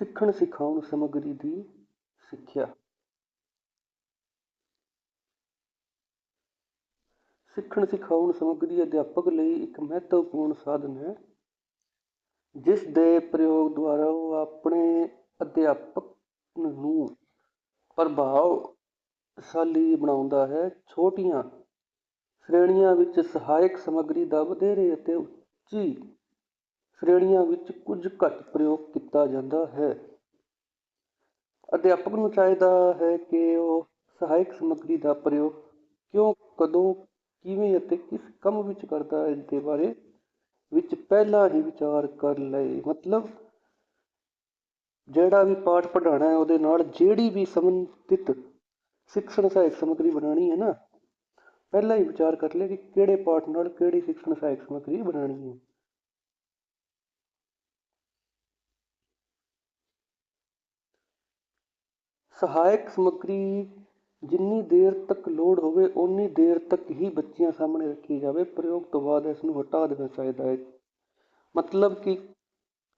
ਸਿੱਖਣ ਸਿਖਾਉਣ ਸਮੱਗਰੀ ਦੀ ਸਿੱਖਿਆ। ਸਿੱਖਣ ਸਿਖਾਉਣ ਸਮੱਗਰੀ ਅਧਿਆਪਕ ਲਈ ਇੱਕ ਮਹੱਤਵਪੂਰਨ ਸਾਧਨ ਹੈ, ਜਿਸ ਦੇ ਪ੍ਰਯੋਗ ਦੁਆਰਾ ਉਹ ਆਪਣੇ ਅਧਿਆਪਕ ਨੂੰ ਪ੍ਰਭਾਵਸ਼ਾਲੀ ਬਣਾਉਂਦਾ ਹੈ। ਛੋਟੀਆਂ ਸ਼੍ਰੇਣੀਆਂ ਵਿੱਚ ਸਹਾਇਕ ਸਮੱਗਰੀ ਦਾ ਵਧੇਰੇ ਅਤੇ ਉੱਚੀ ਸ਼੍ਰੇਣੀਆਂ ਵਿੱਚ ਕੁਝ ਘੱਟ ਪ੍ਰਯੋਗ ਕੀਤਾ ਜਾਂਦਾ ਹੈ। ਅਧਿਆਪਕ ਨੂੰ ਚਾਹੀਦਾ ਹੈ ਕਿ ਉਹ ਸਹਾਇਕ ਸਮੱਗਰੀ ਦਾ ਪ੍ਰਯੋਗ ਕਿਉਂ, ਕਦੋਂ, ਕਿਵੇਂ ਅਤੇ ਕਿਸ ਕੰਮ ਵਿੱਚ ਕਰਦਾ ਹੈ ਦੇ ਬਾਰੇ ਵਿੱਚ ਪਹਿਲਾਂ ਹੀ ਵਿਚਾਰ ਕਰ ਲਏ। ਮਤਲਬ, ਜਿਹੜਾ ਵੀ ਪਾਠ ਪੜ੍ਹਾਉਣਾ ਹੈ, ਉਹਦੇ ਨਾਲ ਜਿਹੜੀ ਵੀ ਸੰਬੰਧਿਤ ਸਿੱਖਣ ਸਹਾਇਕ ਸਮੱਗਰੀ ਬਣਾਉਣੀ ਹੈ ਨਾ, ਪਹਿਲਾਂ ਹੀ ਵਿਚਾਰ ਕਰ ਲਏ ਕਿ ਕਿਹੜੇ ਪਾਠ ਨਾਲ ਕਿਹੜੀ ਸਿੱਖਣ ਸਹਾਇਕ ਸਮੱਗਰੀ ਬਣਾਉਣੀ ਹੈ। ਸਹਾਇਕ ਸਮੱਗਰੀ ਜਿੰਨੀ ਦੇਰ ਤੱਕ ਲੋੜ ਹੋਵੇ ਉਨੀ ਦੇਰ ਤੱਕ ਹੀ ਬੱਚਿਆਂ ਸਾਹਮਣੇ ਰੱਖੀ ਜਾਵੇ। ਪ੍ਰਯੋਗ ਤੋਂ ਬਾਅਦ ਇਸ ਨੂੰ ਹਟਾ ਦੇਣਾ ਚਾਹੀਦਾ ਹੈ। ਮਤਲਬ ਕਿ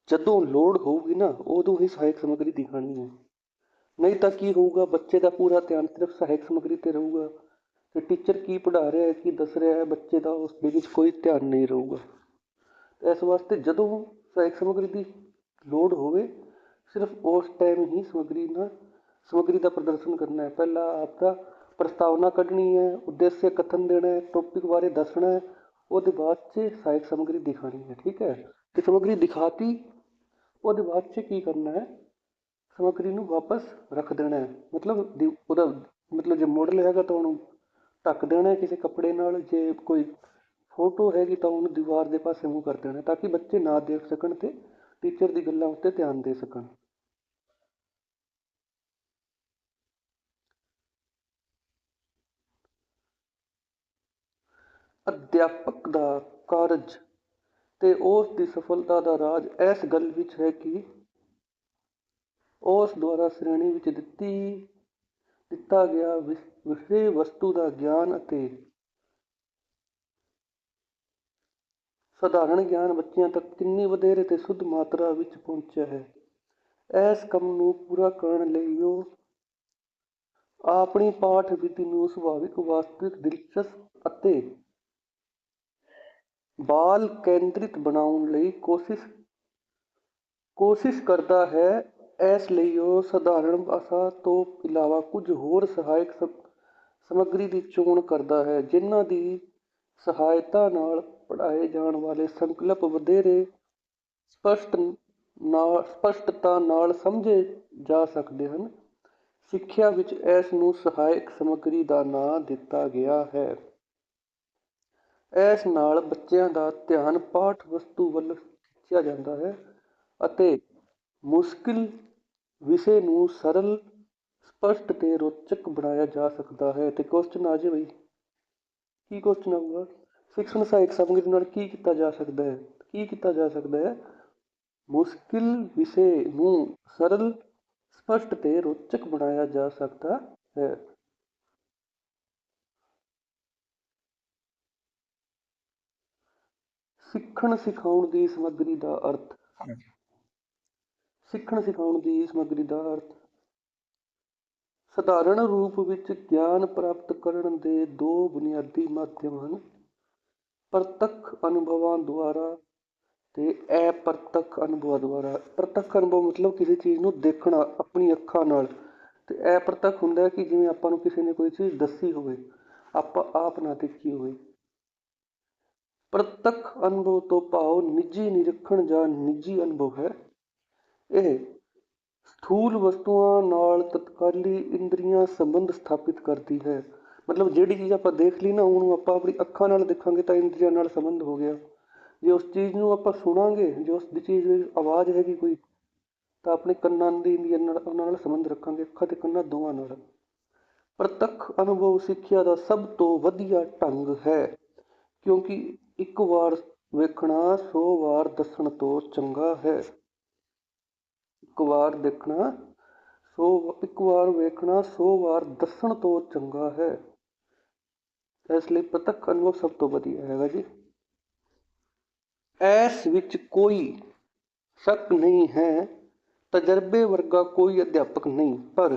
ਜਦੋਂ ਲੋੜ ਹੋਊਗੀ ਨਾ, ਉਦੋਂ ਹੀ ਸਹਾਇਕ ਸਮੱਗਰੀ ਦਿਖਾਣੀ ਹੈ। ਨਹੀਂ ਤਾਂ ਕੀ ਹੋਊਗਾ, ਬੱਚੇ ਦਾ ਪੂਰਾ ਧਿਆਨ ਸਿਰਫ ਸਹਾਇਕ ਸਮੱਗਰੀ ਤੇ ਰਹੂਗਾ। ਕਿ ਟੀਚਰ ਕੀ ਪੜ੍ਹਾ ਰਿਹਾ ਹੈ, ਕੀ ਦੱਸ ਰਿਹਾ ਹੈ, ਬੱਚੇ ਦਾ ਉਸ ਦੇ ਵਿੱਚ ਕੋਈ ਧਿਆਨ ਨਹੀਂ ਰਹੂਗਾ। ਇਸ ਵਾਸਤੇ ਜਦੋਂ ਸਹਾਇਕ ਸਮੱਗਰੀ ਦੀ ਲੋੜ ਹੋਵੇ, ਸਿਰਫ ਉਸ ਟਾਈਮ ਹੀ ਸਮੱਗਰੀ ਨਾਲ ਸਮੱਗਰੀ ਦਾ ਪ੍ਰਦਰਸ਼ਨ ਕਰਨਾ ਹੈ। ਪਹਿਲਾਂ ਆਪਦਾ ਪ੍ਰਸਤਾਵਨਾ ਕੱਢਣੀ ਹੈ, ਉਦੇਸ਼ ਕਥਨ ਦੇਣਾ ਟੋਪਿਕ ਬਾਰੇ ਦੱਸਣਾ ਉਹਦੇ ਬਾਅਦ 'ਚ ਸਹਾਇਕ ਸਮੱਗਰੀ ਦਿਖਾਣੀ ਹੈ, ਠੀਕ ਹੈ? ਤੇ ਸਮੱਗਰੀ ਦਿਖਾਤੀ, ਉਹਦੇ ਬਾਅਦ 'ਚ ਕੀ ਕਰਨਾ ਹੈ? ਸਮੱਗਰੀ ਨੂੰ ਵਾਪਸ ਰੱਖ ਦੇਣਾ ਹੈ। ਮਤਲਬ ਦੀ- ਉਹਦਾ ਮਤਲਬ ਜੇ ਮਾਡਲ ਹੈਗਾ ਤਾਂ ਉਹਨੂੰ ਢੱਕ ਦੇਣਾ ਹੈ ਕਿਸੇ ਕੱਪੜੇ ਨਾਲ, ਜੇ ਕੋਈ ਫੋਟੋ ਹੈਗੀ ਤਾਂ ਉਹਨੂੰ ਦੀਵਾਰ ਦੇ ਪਾਸੇ ਮੂੰਹ ਕਰ ਦੇਣਾ ਤਾਂ ਕਿ ਬੱਚੇ ਨਾ ਦੇਖ ਸਕਣ ਤੇ ਟੀਚਰ ਦੀ ਗੱਲਾਂ ਉੱਤੇ ਧਿਆਨ ਦੇ ਸਕਣ। ਅਧਿਆਪਕ ਦਾ ਕਾਰਜ ਤੇ ਉਸ ਦੀ ਸਫਲਤਾ ਦਾ ਰਾਜ ਇਸ ਗੱਲ ਵਿੱਚ ਹੈ ਕਿ ਉਸ ਦੁਆਰਾ ਸ਼੍ਰੇਣੀ ਵਿੱਚ ਦਿੱਤੀ, ਦਿੱਤਾ ਗਿਆ ਵਿਸ਼ੇ ਵਸਤੂ ਦਾ ਗਿਆਨ ਅਤੇ ਸਧਾਰਨ ਗਿਆਨ ਬੱਚਿਆਂ ਤੱਕ ਕਿੰਨੀ ਵਧੇਰੇ ਤੇ ਸ਼ੁੱਧ ਮਾਤਰਾ ਵਿੱਚ ਪਹੁੰਚਿਆ ਹੈ। ਇਸ ਕੰਮ ਨੂੰ ਪੂਰਾ ਕਰਨ ਲਈ ਉਹ ਆਪਣੀ ਪਾਠ ਵਿਧੀ ਨੂੰ ਸੁਭਾਵਿਕ, ਵਾਸਤਵਿਕ, ਦਿਲਚਸਪ ਅਤੇ ਬਾਲ ਕੇਂਦਰਿਤ ਬਣਾਉਣ ਲਈ ਕੋਸ਼ਿਸ਼ ਕੋਸ਼ਿਸ਼ ਕਰਦਾ ਹੈ। ਇਸ ਲਈ ਉਹ ਸਧਾਰਨ ਭਾਸ਼ਾ ਤੋਂ ਇਲਾਵਾ ਕੁਝ ਹੋਰ ਸਹਾਇਕ ਸਮੱਗਰੀ ਦੀ ਚੋਣ ਕਰਦਾ ਹੈ, ਜਿਨ੍ਹਾਂ ਦੀ ਸਹਾਇਤਾ ਨਾਲ ਪੜ੍ਹਾਏ ਜਾਣ ਵਾਲੇ ਸੰਕਲਪ ਵਧੇਰੇ ਸਪਸ਼ਟ ਨਾਲ, ਸਪਸ਼ਟਤਾ ਨਾਲ ਸਮਝੇ ਜਾ ਸਕਦੇ ਹਨ। ਸਿੱਖਿਆ ਵਿੱਚ ਇਸ ਨੂੰ ਸਹਾਇਕ ਸਮੱਗਰੀ ਦਾ ਨਾਂ ਦਿੱਤਾ ਗਿਆ ਹੈ। ਇਸ ਨਾਲ ਬੱਚਿਆਂ ਦਾ ਧਿਆਨ ਪਾਠ ਵਸਤੂ ਵੱਲ ਖਿੱਚਿਆ ਜਾਂਦਾ ਹੈ ਅਤੇ ਮੁਸ਼ਕਿਲ ਵਿਸ਼ੇ ਨੂੰ ਸਰਲ, ਸਪਸ਼ਟ ਤੇ ਰੋਚਕ ਬਣਾਇਆ ਜਾ ਸਕਦਾ ਹੈ। ਤੇ ਕੁਐਸਚਨ ਆ ਜੇ ਬਈ, ਕੀ ਕੁਐਸਚਨ ਆਊਗਾ? ਸਿੱਖਣ ਸਹਾਇਕ ਸਮੱਗਰੀ ਨਾਲ ਕੀ ਕੀਤਾ ਜਾ ਸਕਦਾ ਹੈ? ਕੀ ਕੀਤਾ ਜਾ ਸਕਦਾ ਹੈ? ਮੁਸ਼ਕਿਲ ਵਿਸ਼ੇ ਨੂੰ ਸਰਲ, ਸਪਸ਼ਟ ਤੇ ਰੋਚਕ ਬਣਾਇਆ ਜਾ ਸਕਦਾ ਹੈ। ਸਿੱਖਣ ਸਿਖਾਉਣ ਦੀ ਸਮੱਗਰੀ ਦਾ ਅਰਥ। ਸਿੱਖਣ ਸਿਖਾਉਣ ਦੀ ਸਮੱਗਰੀ ਦਾ ਅਰਥ। ਸਧਾਰਨ ਰੂਪ ਵਿੱਚ ਗਿਆਨ ਪ੍ਰਾਪਤ ਕਰਨ ਦੇ ਦੋ ਬੁਨਿਆਦੀ ਮਾਧਿਅਮ ਹਨ। ਪ੍ਰਤੱਖ ਅਨੁਭਵਾਂ ਦੁਆਰਾ ਤੇ ਅਪ੍ਰਤੱਖ ਅਨੁਭਵਾਂ ਦੁਆਰਾ। ਪ੍ਰਤੱਖ ਅਨੁਭਵ ਮਤਲਬ ਕਿਸੇ ਚੀਜ਼ ਨੂੰ ਦੇਖਣਾ ਆਪਣੀ ਅੱਖਾਂ ਨਾਲ। ਤੇ ਅਪ੍ਰਤੱਖ ਹੁੰਦਾ ਹੈ ਕਿ ਜਿਵੇਂ ਆਪਾਂ ਨੂੰ ਕਿਸੇ ਨੇ ਕੋਈ ਚੀਜ਼ ਦੱਸੀ ਹੋਵੇ ਆਪਾਂ ਆਪ ਨਾ ਦੇਖੀ ਹੋਵੇ। ਪ੍ਰਤੱਖ ਅਨੁਭਵ ਤੋਂ ਭਾਵ ਨਿੱਜੀ ਨਿਰੀਖਣ ਜਾਂ ਨਿੱਜੀ ਅਨੁਭਵ ਹੈ। ਇਹ ਸਥੂਲ ਵਸਤੂਆਂ ਨਾਲ ਤਤਕਾਲੀ ਇੰਦਰੀਆਂ ਸੰਬੰਧ ਸਥਾਪਿਤ ਕਰਦੀ ਹੈ। ਮਤਲਬ ਜਿਹੜੀ ਚੀਜ਼ ਆਪਾਂ ਦੇਖ ਲਈ ਨਾ, ਉਹਨੂੰ ਆਪਾਂ ਆਪਣੀ ਅੱਖਾਂ ਨਾਲ ਦੇਖਾਂਗੇ ਤਾਂ ਇੰਦਰੀਆਂ ਨਾਲ ਸੰਬੰਧ ਹੋ ਗਿਆ। ਜੇ ਉਸ ਚੀਜ਼ ਨੂੰ ਆਪਾਂ ਸੁਣਾਂਗੇ, ਜੇ ਉਸ ਦੀ ਚੀਜ਼ ਵਿੱਚ ਆਵਾਜ਼ ਹੈਗੀ ਕੋਈ, ਤਾਂ ਆਪਣੇ ਕੰਨਾਂ ਦੀ ਇੰਦਰੀਆਂ ਨਾਲ, ਉਹਨਾਂ ਨਾਲ ਸੰਬੰਧ ਰੱਖਾਂਗੇ, ਅੱਖਾਂ ਤੇ ਕੰਨਾਂ ਦੋਵਾਂ ਨਾਲ। ਪ੍ਰਤੱਖ ਅਨੁਭਵ ਸਿੱਖਿਆ ਦਾ ਸਭ ਤੋਂ ਵਧੀਆ ਢੰਗ ਹੈ, ਕਿਉਂਕਿ ਇੱਕ ਵਾਰ ਵੇਖਣਾ, ਸੌ ਵਾਰ ਦੱਸਣ ਤੋਂ ਚੰਗਾ ਹੈ। ਇੱਕ ਵਾਰ ਦੇਖਣਾ, ਸੌ ਇੱਕ ਵਾਰ ਵੇਖਣਾ, ਸੌ ਵਾਰ ਦੱਸਣ ਤੋਂ ਚੰਗਾ ਹੈ। ਇਸ ਲਈ ਪ੍ਰਤੱਖ ਅਨੁਭਵ ਸਭ ਤੋਂ ਵਧੀਆ ਹੈਗਾ ਜੀ। ਇਸ ਵਿੱਚ ਕੋਈ ਸ਼ੱਕ ਨਹੀਂ ਹੈ, ਤਜਰਬੇ ਵਰਗਾ ਕੋਈ ਅਧਿਆਪਕ ਨਹੀਂ, ਪਰ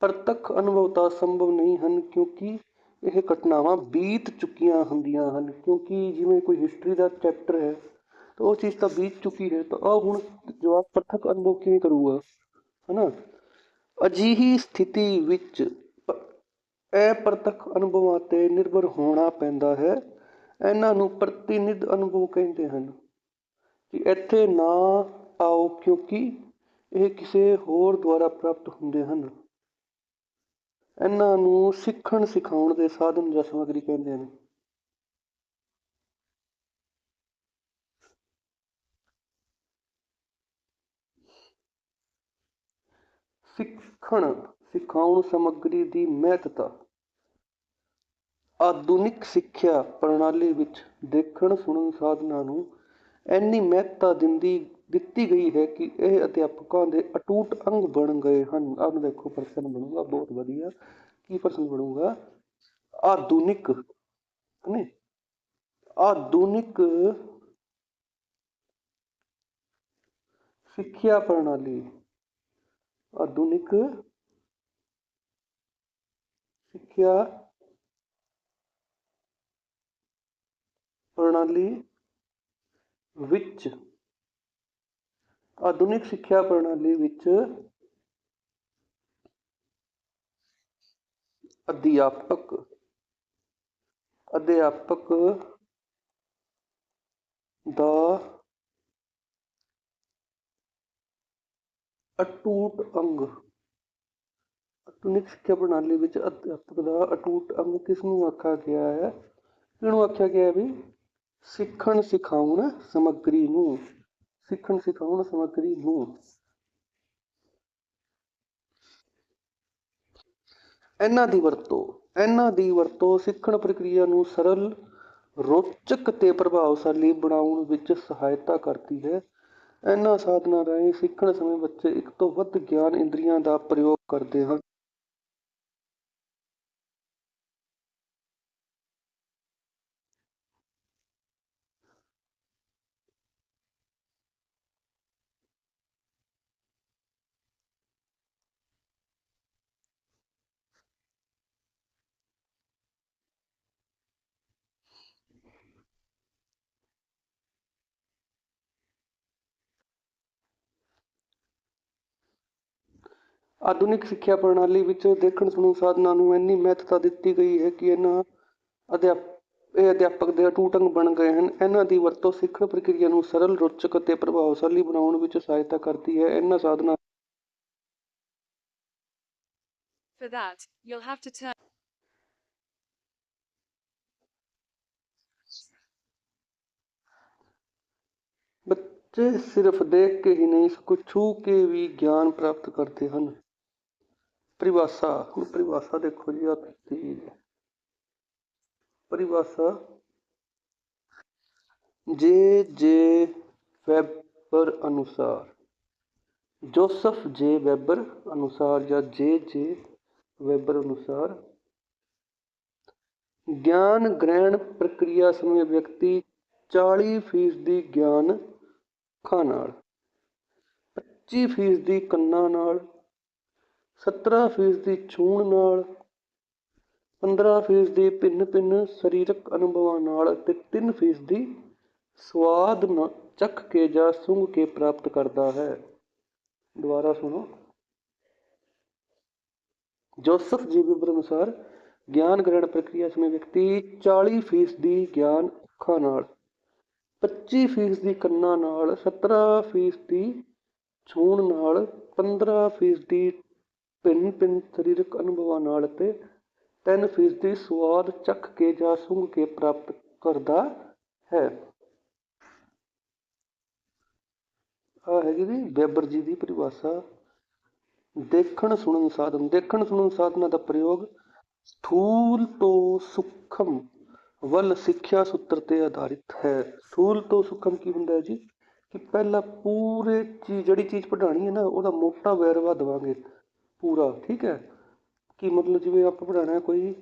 ਪ੍ਰਤੱਖ ਅਨੁਭਵ ਤਾਂ ਸੰਭਵ ਨਹੀਂ ਹਨ, ਕਿਉਂਕਿ ਇਹ ਘਟਨਾਵਾਂ ਬੀਤ ਚੁੱਕੀਆਂ ਹੁੰਦੀਆਂ ਹਨ, ਕਿਉਂਕਿ ਜਿਵੇਂ ਕੋਈ ਹਿਸਟਰੀ ਦਾ ਚੈਪਟਰ ਹੈ, ਤਾਂ ਉਹ ਚੀਜ਼ ਤਾਂ ਬੀਤ ਚੁੱਕੀ ਹੈ, ਤਾਂ ਆਹ ਹੁਣ ਜਵਾਬ ਪ੍ਰਤੱਖ ਅਨੁਭਵ ਕਿਵੇਂ ਕਰੂਗਾ? ਹਨਾ? ਅਜਿਹੀ ਸਥਿਤੀ ਵਿੱਚ ਇਹ ਪ੍ਰਤੱਖ ਅਨੁਭਵਾਂ ਤੇ ਨਿਰਭਰ ਹੋਣਾ ਪੈਂਦਾ ਹੈ। ਇਹਨਾਂ ਨੂੰ ਪ੍ਰਤੀਨਿਧ ਅਨੁਭਵ ਕਹਿੰਦੇ ਹਨ ਕਿ ਇੱਥੇ ਨਾ ਆਓ, ਕਿਉਂਕਿ ਇਹ ਕਿਸੇ ਹੋਰ ਦੁਆਰਾ ਪ੍ਰਾਪਤ ਹੁੰਦੇ ਹਨ। ਇਹਨਾਂ ਨੂੰ ਸਿੱਖਣ ਸਿਖਾਉਣ ਦੇ ਸਾਧਨ ਜਾਂ ਸਮੱਗਰੀ ਕਹਿੰਦੇ ਨੇ। ਸਿੱਖਣ, ਸਿਖਾਉਣ ਸਮੱਗਰੀ ਦੀ ਮਹੱਤਤਾ। ਆਧੁਨਿਕ ਸਿੱਖਿਆ ਪ੍ਰਣਾਲੀ ਵਿੱਚ ਦੇਖਣ ਸੁਣਨ ਸਾਧਨਾਂ ਨੂੰ ਇੰਨੀ ਮਹੱਤਤਾ ਦਿੰਦੀ ਦਿੱਤੀ ਗਈ ਹੈ ਕਿ ਇਹ ਅਧਿਆਪਕਾਂ ਦੇ ਅਟੂਟ ਅੰਗ ਬਣ ਗਏ ਹਨ। ਆਹ ਦੇਖੋ, ਪ੍ਰਸ਼ਨ ਬਣੂਗਾ, ਬਹੁਤ ਵਧੀਆ। ਕੀ ਪ੍ਰਸ਼ਨ ਬਣੂਗਾ? ਆਧੁਨਿਕ ਨੇ ਆਧੁਨਿਕ ਸਿੱਖਿਆ ਪ੍ਰਣਾਲੀ। ਆਧੁਨਿਕ ਸਿੱਖਿਆ ਪ੍ਰਣਾਲੀ ਵਿੱਚ ਆਧੁਨਿਕ ਸਿੱਖਿਆ ਪ੍ਰਣਾਲੀ ਵਿੱਚ ਅਧਿਆਪਕ ਅਧਿਆਪਕ ਦਾ ਅਟੂਟ ਅੰਗ, ਆਧੁਨਿਕ ਸਿੱਖਿਆ ਪ੍ਰਣਾਲੀ ਵਿੱਚ ਅਧਿਆਪਕ ਦਾ ਅਟੂਟ ਅੰਗ ਕਿਸ ਨੂੰ ਆਖਿਆ ਗਿਆ ਹੈ? ਇਹਨੂੰ ਆਖਿਆ ਗਿਆ ਵੀ? ਸਿੱਖਣ ਸਿਖਾਉਣ ਸਮੱਗਰੀ ਨੂੰ। ਸਿੱਖਣ ਸਿਖਾਉਣ ਸਮੱਗਰੀ ਨੂੰ। ਇਹਨਾਂ ਦੀ ਵਰਤੋਂ, ਇਹਨਾਂ ਦੀ ਵਰਤੋਂ ਸਿੱਖਣ ਪ੍ਰਕਿਰਿਆ ਨੂੰ ਸਰਲ, ਰੋਚਕ ਤੇ ਪ੍ਰਭਾਵਸ਼ਾਲੀ ਬਣਾਉਣ ਵਿੱਚ ਸਹਾਇਤਾ ਕਰਦੀ ਹੈ। ਇਹਨਾਂ ਸਾਧਨਾਂ ਰਾਹੀਂ ਸਿੱਖਣ ਸਮੇਂ ਬੱਚੇ ਇੱਕ ਤੋਂ ਵੱਧ ਗਿਆਨ ਇੰਦਰੀਆਂ ਦਾ ਪ੍ਰਯੋਗ ਕਰਦੇ ਹਨ। ਆਧੁਨਿਕ ਸਿੱਖਿਆ ਪ੍ਰਣਾਲੀ ਵਿੱਚ ਦੇਖਣ ਸੁਣਨ ਸਾਧਨਾਂ ਨੂੰ ਇੰਨੀ ਮਹੱਤਤਾ ਦਿੱਤੀ ਗਈ ਹੈ ਕਿ ਇਹਨਾਂ ਅਧਿਆਪ ਇਹ ਅਧਿਆਪਕ ਦੇ ਅਟੂਟ ਅੰਗ ਬਣ ਗਏ ਹਨ ਇਹਨਾਂ ਦੀ ਵਰਤੋਂ ਸਿੱਖਣ ਪ੍ਰਕਿਰਿਆ ਨੂੰ ਸਰਲ ਰੋਚਕ ਅਤੇ ਪ੍ਰਭਾਵਸ਼ਾਲੀ ਬਣਾਉਣ ਵਿੱਚ ਸਹਾਇਤਾ ਕਰਦੀ ਹੈ ਇਹਨਾਂ ਸਾਧਨਾਂ For that, you'll have to turn. ਬੱਚੇ ਸਿਰਫ ਦੇਖ ਕੇ ਹੀ ਨਹੀਂ ਸਗੋਂ ਛੂ ਕੇ ਵੀ ਗਿਆਨ ਪ੍ਰਾਪਤ ਕਰਦੇ ਹਨ ਪਰਿਭਾਸ਼ਾ, ਹੁਣ ਪਰਿਭਾਸ਼ਾ ਦੇਖੋ ਜੀ ਆ ਦਿੱਤੀ ਪਰਿਭਾਸ਼ਾ, ਜੇ ਜੇ, ਵੈਬਰ ਅਨੁਸਾਰ, ਜੋਸਫ ਜੇ, ਵੈਬਰ ਅਨੁਸਾਰ ਜਾਂ ਜੇ ਜੇ, ਵੈਬਰ ਅਨੁਸਾਰ, ਗਿਆਨ ਗ੍ਰਹਿਣ ਪ੍ਰਕਿਰਿਆ ਸਮੇਂ ਵਿਅਕਤੀ 40 ਫੀਸਦੀ ਗਿਆਨ ਅੱਖਾਂ ਨਾਲ 25 ਫੀਸਦੀ ਕੰਨਾਂ ਨਾਲ 17 ਫੀਸਦੀ ਛੂਹਣ ਨਾਲ 15 ਫੀਸਦੀ ਭਿੰਨ ਭਿੰਨ ਸਰੀਰਕ ਅਨੁਭਵਾਂ ਨਾਲ ਅਤੇ 3 ਫੀਸਦੀ ਸਵਾਦ ਨਾਲ ਚੱਖ ਕੇ ਜਾਂ ਸੁੰਘ ਕੇ ਪ੍ਰਾਪਤ ਕਰਦਾ ਹੈ। ਦੁਬਾਰਾ ਸੁਣੋ। ਜੋਸਫ ਜੀ ਵੀਬਰ ਅਨੁਸਾਰ ਗਿਆਨ ਗ੍ਰਹਿਣ ਪ੍ਰਕਿਰਿਆ ਸਮੇਂ ਵਿਅਕਤੀ 40 ਫੀਸਦੀ ਗਿਆਨ ਅੱਖਾਂ ਨਾਲ 25 ਫੀਸਦੀ ਕੰਨਾਂ ਨਾਲ 17 ਫੀਸਦੀ ਛੂਹਣ ਨਾਲ 15 ਫੀਸਦੀ ਭਿੰਨ ਭਿੰਨ ਸਰੀਰਕ ਅਨੁਭਵਾਂ ਨਾਲ ਅਤੇ 3 ਫੀਸਦੀ ਸਵਾਦ ਚੱਖ ਕੇ ਜਾਂ ਸੁੰਘ ਕੇ ਪ੍ਰਾਪਤ ਕਰਦਾ ਹੈ। ਆ ਹੈਗੀ ਜੀ ਵੈਬਰ ਜੀ ਦੀ ਪਰਿਭਾਸ਼ਾ। ਦੇਖਣ ਸੁਣਨ ਸਾਧਨ, ਦੇਖਣ ਸੁਣਨ ਸਾਧਨਾਂ ਦਾ ਪ੍ਰਯੋਗ ਸਥੂਲ ਤੋਂ ਸੂਖਮ ਵੱਲ ਸਿੱਖਿਆ ਸੂਤਰ ਤੇ ਆਧਾਰਿਤ ਹੈ। ਸਥੂਲ ਤੋਂ ਸੂਖਮ ਕੀ ਹੁੰਦਾ ਹੈ ਜੀ? ਕਿ ਪਹਿਲਾਂ ਪੂਰੇ ਚੀਜ਼, ਜਿਹੜੀ ਚੀਜ਼ ਪੜ੍ਹਾਣੀ ਹੈ ਨਾ, ਉਹਦਾ ਮੋਟਾ ਵੇਰਵਾ ਦੇਵਾਂਗੇ। ਪੂਰਾ, ਠੀਕ ਹੈ? ਕਿ ਮਤਲਬ ਜਿਵੇਂ ਆਪਾਂ ਪੜ੍ਹਾਉਣਾ ਕੋਈ